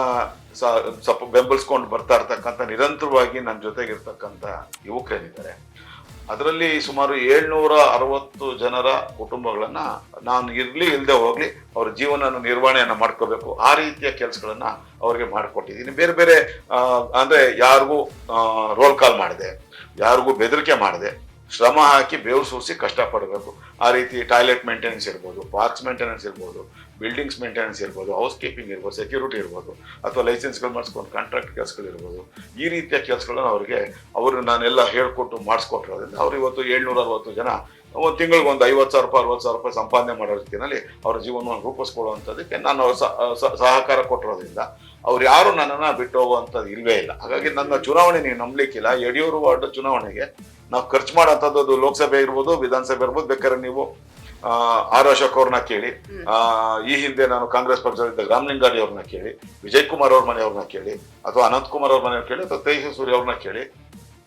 ಬೆಂಬಲಿಸ್ಕೊಂಡು ಬರ್ತಾ ಇರ್ತಕ್ಕಂಥ ನಿರಂತರವಾಗಿ ನನ್ನ ಜೊತೆಗಿರ್ತಕ್ಕಂಥ ಯುವಕರೇನಿದ್ದಾರೆ ಅದರಲ್ಲಿ ಸುಮಾರು ಏಳ್ನೂರ ಅರವತ್ತು ಜನರ ಕುಟುಂಬಗಳನ್ನ ನಾನು ಇರ್ಲಿ ಇಲ್ಲದೆ ಹೋಗ್ಲಿ ಅವ್ರ ಜೀವನ ನಿರ್ವಹಣೆಯನ್ನು ಮಾಡ್ಕೋಬೇಕು. ಆ ರೀತಿಯ ಕೆಲಸಗಳನ್ನ ಅವ್ರಿಗೆ ಮಾಡಿಕೊಟ್ಟಿದ್ದೀನಿ. ಬೇರೆ ಬೇರೆ ಅಂದ್ರೆ ಯಾರಿಗೂ ರೋಲ್ ಕಾಲ್ ಮಾಡಿದೆ. ಯಾರಿಗೂ ಬೆದರಿಕೆ ಮಾಡಿದೆ. ಶ್ರಮ ಹಾಕಿ ಬೇವು ಸೂಸಿ ಕಷ್ಟಪಡಬೇಕು. ಆ ರೀತಿ ಟಾಯ್ಲೆಟ್ ಮೇಂಟೆನೆನ್ಸ್ ಇರ್ಬೋದು ಪಾರ್ಕ್ಸ್ ಮೇಂಟೆನೆನ್ಸ್ ಇರ್ಬೋದು ಬಿಲ್ಡಿಂಗ್ಸ್ ಮೇಂಟೆನೆನ್ಸ್ ಇರ್ಬೋದು ಹೌಸ್ ಕೀಪಿಂಗ್ ಇರ್ಬೋದು ಸೆಕ್ಯೂರಿಟಿ ಇರ್ಬೋದು, ಅಥವಾ ಲೈಸೆನ್ಸ್ಗಳು ಮಾಡಿಸ್ಕೊಂಡು ಕಾಂಟ್ರಾಕ್ಟ್ ಕೆಲಸಗಳಿರ್ಬೋದು ಈ ರೀತಿಯ ಕೆಲಸಗಳನ್ನ ಅವರಿಗೆ ಅವರು ನಾನೆಲ್ಲ ಹೇಳ್ಕೊಟ್ಟು ಮಾಡಿಸ್ಕೊಟ್ಟಿರೋದ್ರಿಂದ ಅವ್ರು ಇವತ್ತು ಏಳ್ನೂರ ಅರವತ್ತು ಜನ ಒಂದು ತಿಂಗಳಿಗೆ ಒಂದು ಐವತ್ತು ಸಾವಿರ ರೂಪಾಯಿ, ಅರವತ್ತು ಸಾವಿರ ರೂಪಾಯಿ ಸಂಪಾದನೆ ಮಾಡೋ ರೀತಿಯಲ್ಲಿ ಅವರ ಜೀವನವನ್ನು ರೂಪಿಸ್ಕೊಳ್ಳುವಂಥದ್ದಕ್ಕೆ ನಾನು ಸಹಕಾರ ಕೊಟ್ಟಿರೋದ್ರಿಂದ ಅವ್ರು ಯಾರು ನನ್ನನ್ನು ಬಿಟ್ಟು ಹೋಗುವಂಥದ್ದು ಇಲ್ಲವೇ ಇಲ್ಲ. ಹಾಗಾಗಿ ನನ್ನ ಚುನಾವಣೆ ನೀವು ನಂಬಲಿಕ್ಕಿಲ್ಲ. ಯಡಿಯೂರು ವಾರ್ಡ್ ಚುನಾವಣೆಗೆ ನಾವು ಖರ್ಚು ಮಾಡೋಂಥದ್ದು ಲೋಕಸಭೆ ಇರ್ಬೋದು, ವಿಧಾನಸಭೆ ಇರ್ಬೋದು, ಬೇಕಾದ್ರೆ ನೀವು ಆರ್ ಅಶೋಕ್ ಅವ್ರನ್ನ ಕೇಳಿ ಆ, ಈ ಹಿಂದೆ ನಾನು ಕಾಂಗ್ರೆಸ್ ಪಕ್ಷದಲ್ಲಿದ್ದ ರಾಮಲಿಂಗಾಡಿ ಅವ್ರನ್ನ ಕೇಳಿ ವಿಜಯ್ ಕುಮಾರ್ ಅವ್ರ ಮನೆಯವ್ರನ್ನ ಕೇಳಿ ಅಥವಾ ಅನಂತ್ ಕುಮಾರ್ ಅವ್ರ ಮನೆಯವ್ರನ್ನ ಕೇಳಿ ಅಥವಾ ತೇಜಸ್ವಿ ಸೂರ್ಯ ಅವ್ರನ್ನ ಕೇಳಿ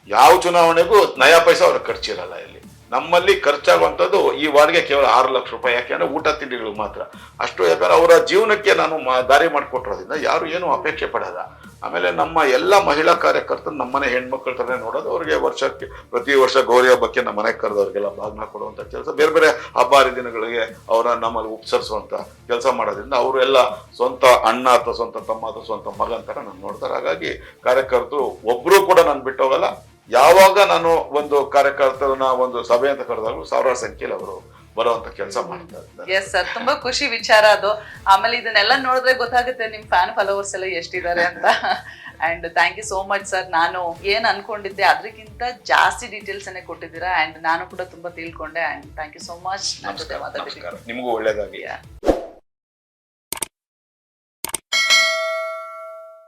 ಯಾವ ಚುನಾವಣೆಗೂ ನಯಾ ಪೈಸಾ ಅವ್ರ ಖರ್ಚಿರಲ್ಲ ಇಲ್ಲಿ. ನಮ್ಮಲ್ಲಿ ಖರ್ಚಾಗುವಂಥದ್ದು ಈ ವಾರ್ಡ್ಗೆ ಕೇವಲ ಆರು ಲಕ್ಷ ರೂಪಾಯಿ ಯಾಕೆಂದ್ರೆ ಊಟ ತಿಂಡಿಗಳು ಮಾತ್ರ. ಅಷ್ಟು ಯಾಕಂದ್ರೆ ಅವರ ಜೀವನಕ್ಕೆ ನಾನು ದಾರಿ ಮಾಡಿಕೊಟ್ಟಿರೋದ್ರಿಂದ ಯಾರು ಏನು ಅಪೇಕ್ಷೆ ಪಡಲ್ಲ. ಆಮೇಲೆ ನಮ್ಮ ಎಲ್ಲ ಮಹಿಳಾ ಕಾರ್ಯಕರ್ತರು ನಮ್ಮನೆ ಹೆಣ್ಮಕ್ಳ ಥರನೇ ನೋಡೋದು, ಅವ್ರಿಗೆ ವರ್ಷಕ್ಕೆ ಪ್ರತಿ ವರ್ಷ ಗೌರಿ ಹಬ್ಬಕ್ಕೆ ನಮ್ಮ ಮನೆಗೆ ಕರೆದವ್ರಿಗೆಲ್ಲ ಬಾಗ್ನ ಕೊಡುವಂಥ ಕೆಲಸ. ಬೇರೆ ಬೇರೆ ಹಬ್ಬ ಹರಿದಿನಗಳಿಗೆ ಅವರ ನಮ್ಮಲ್ಲಿ ಉಪಸರಿಸುವಂತ ಕೆಲಸ ಮಾಡೋದ್ರಿಂದ ಅವರು ಎಲ್ಲ ಸ್ವಂತ ಅಣ್ಣ ಅಥವಾ ಸ್ವಂತ ತಮ್ಮ ಅಥವಾ ಸ್ವಂತ ಮಗ ಥರ ನಾನು ನೋಡ್ತಾರೆ. ಹಾಗಾಗಿ ಕಾರ್ಯಕರ್ತರು ಒಬ್ಬರೂ ಕೂಡ ನಾನು ಬಿಟ್ಟೋಗಲ್ಲ ಯಾವಾಗ ನಾನು ಒಂದು ಕಾರ್ಯಕರ್ತರನ್ನ ಒಂದು ಸಭೆ ಅಂತ ಕರೆದಾಗಲೂ ಸಾವಿರಾರು ಸಂಖ್ಯೆಯಲ್ಲಿ ಅವರು ಬರುವಂತ ಕೆಲಸ ಮಾಡ್ತಾರೆ ಎಸ್ ಸರ್ ತುಂಬಾ ಖುಷಿ ವಿಚಾರ ಅದು. ಆಮೇಲೆ ಇದನ್ನೆಲ್ಲ ನೋಡಿದ್ರೆ ಗೊತ್ತಾಗುತ್ತೆ ನಿಮ್ ಫ್ಯಾನ್ ಫಾಲೋವರ್ಸ್ ಎಲ್ಲ ಎಷ್ಟಿದ್ದಾರೆ ಅಂತ. And thank you so much sir ನಾನು ಏನ್ ಅನ್ಕೊಂಡಿದ್ದೆ ಅದಕ್ಕಿಂತ ಜಾಸ್ತಿ ಡೀಟೇಲ್ಸ್ ಅನ್ನೇ ಕೊಟ್ಟಿದ್ದೀರಾ. ಅಂಡ್ ನಾನು ಕೂಡ ತುಂಬಾ ತಿಳ್ಕೊಂಡೆ. And thank you so much ನಿಮಗೂ ಒಳ್ಳೇದಾಗಿ.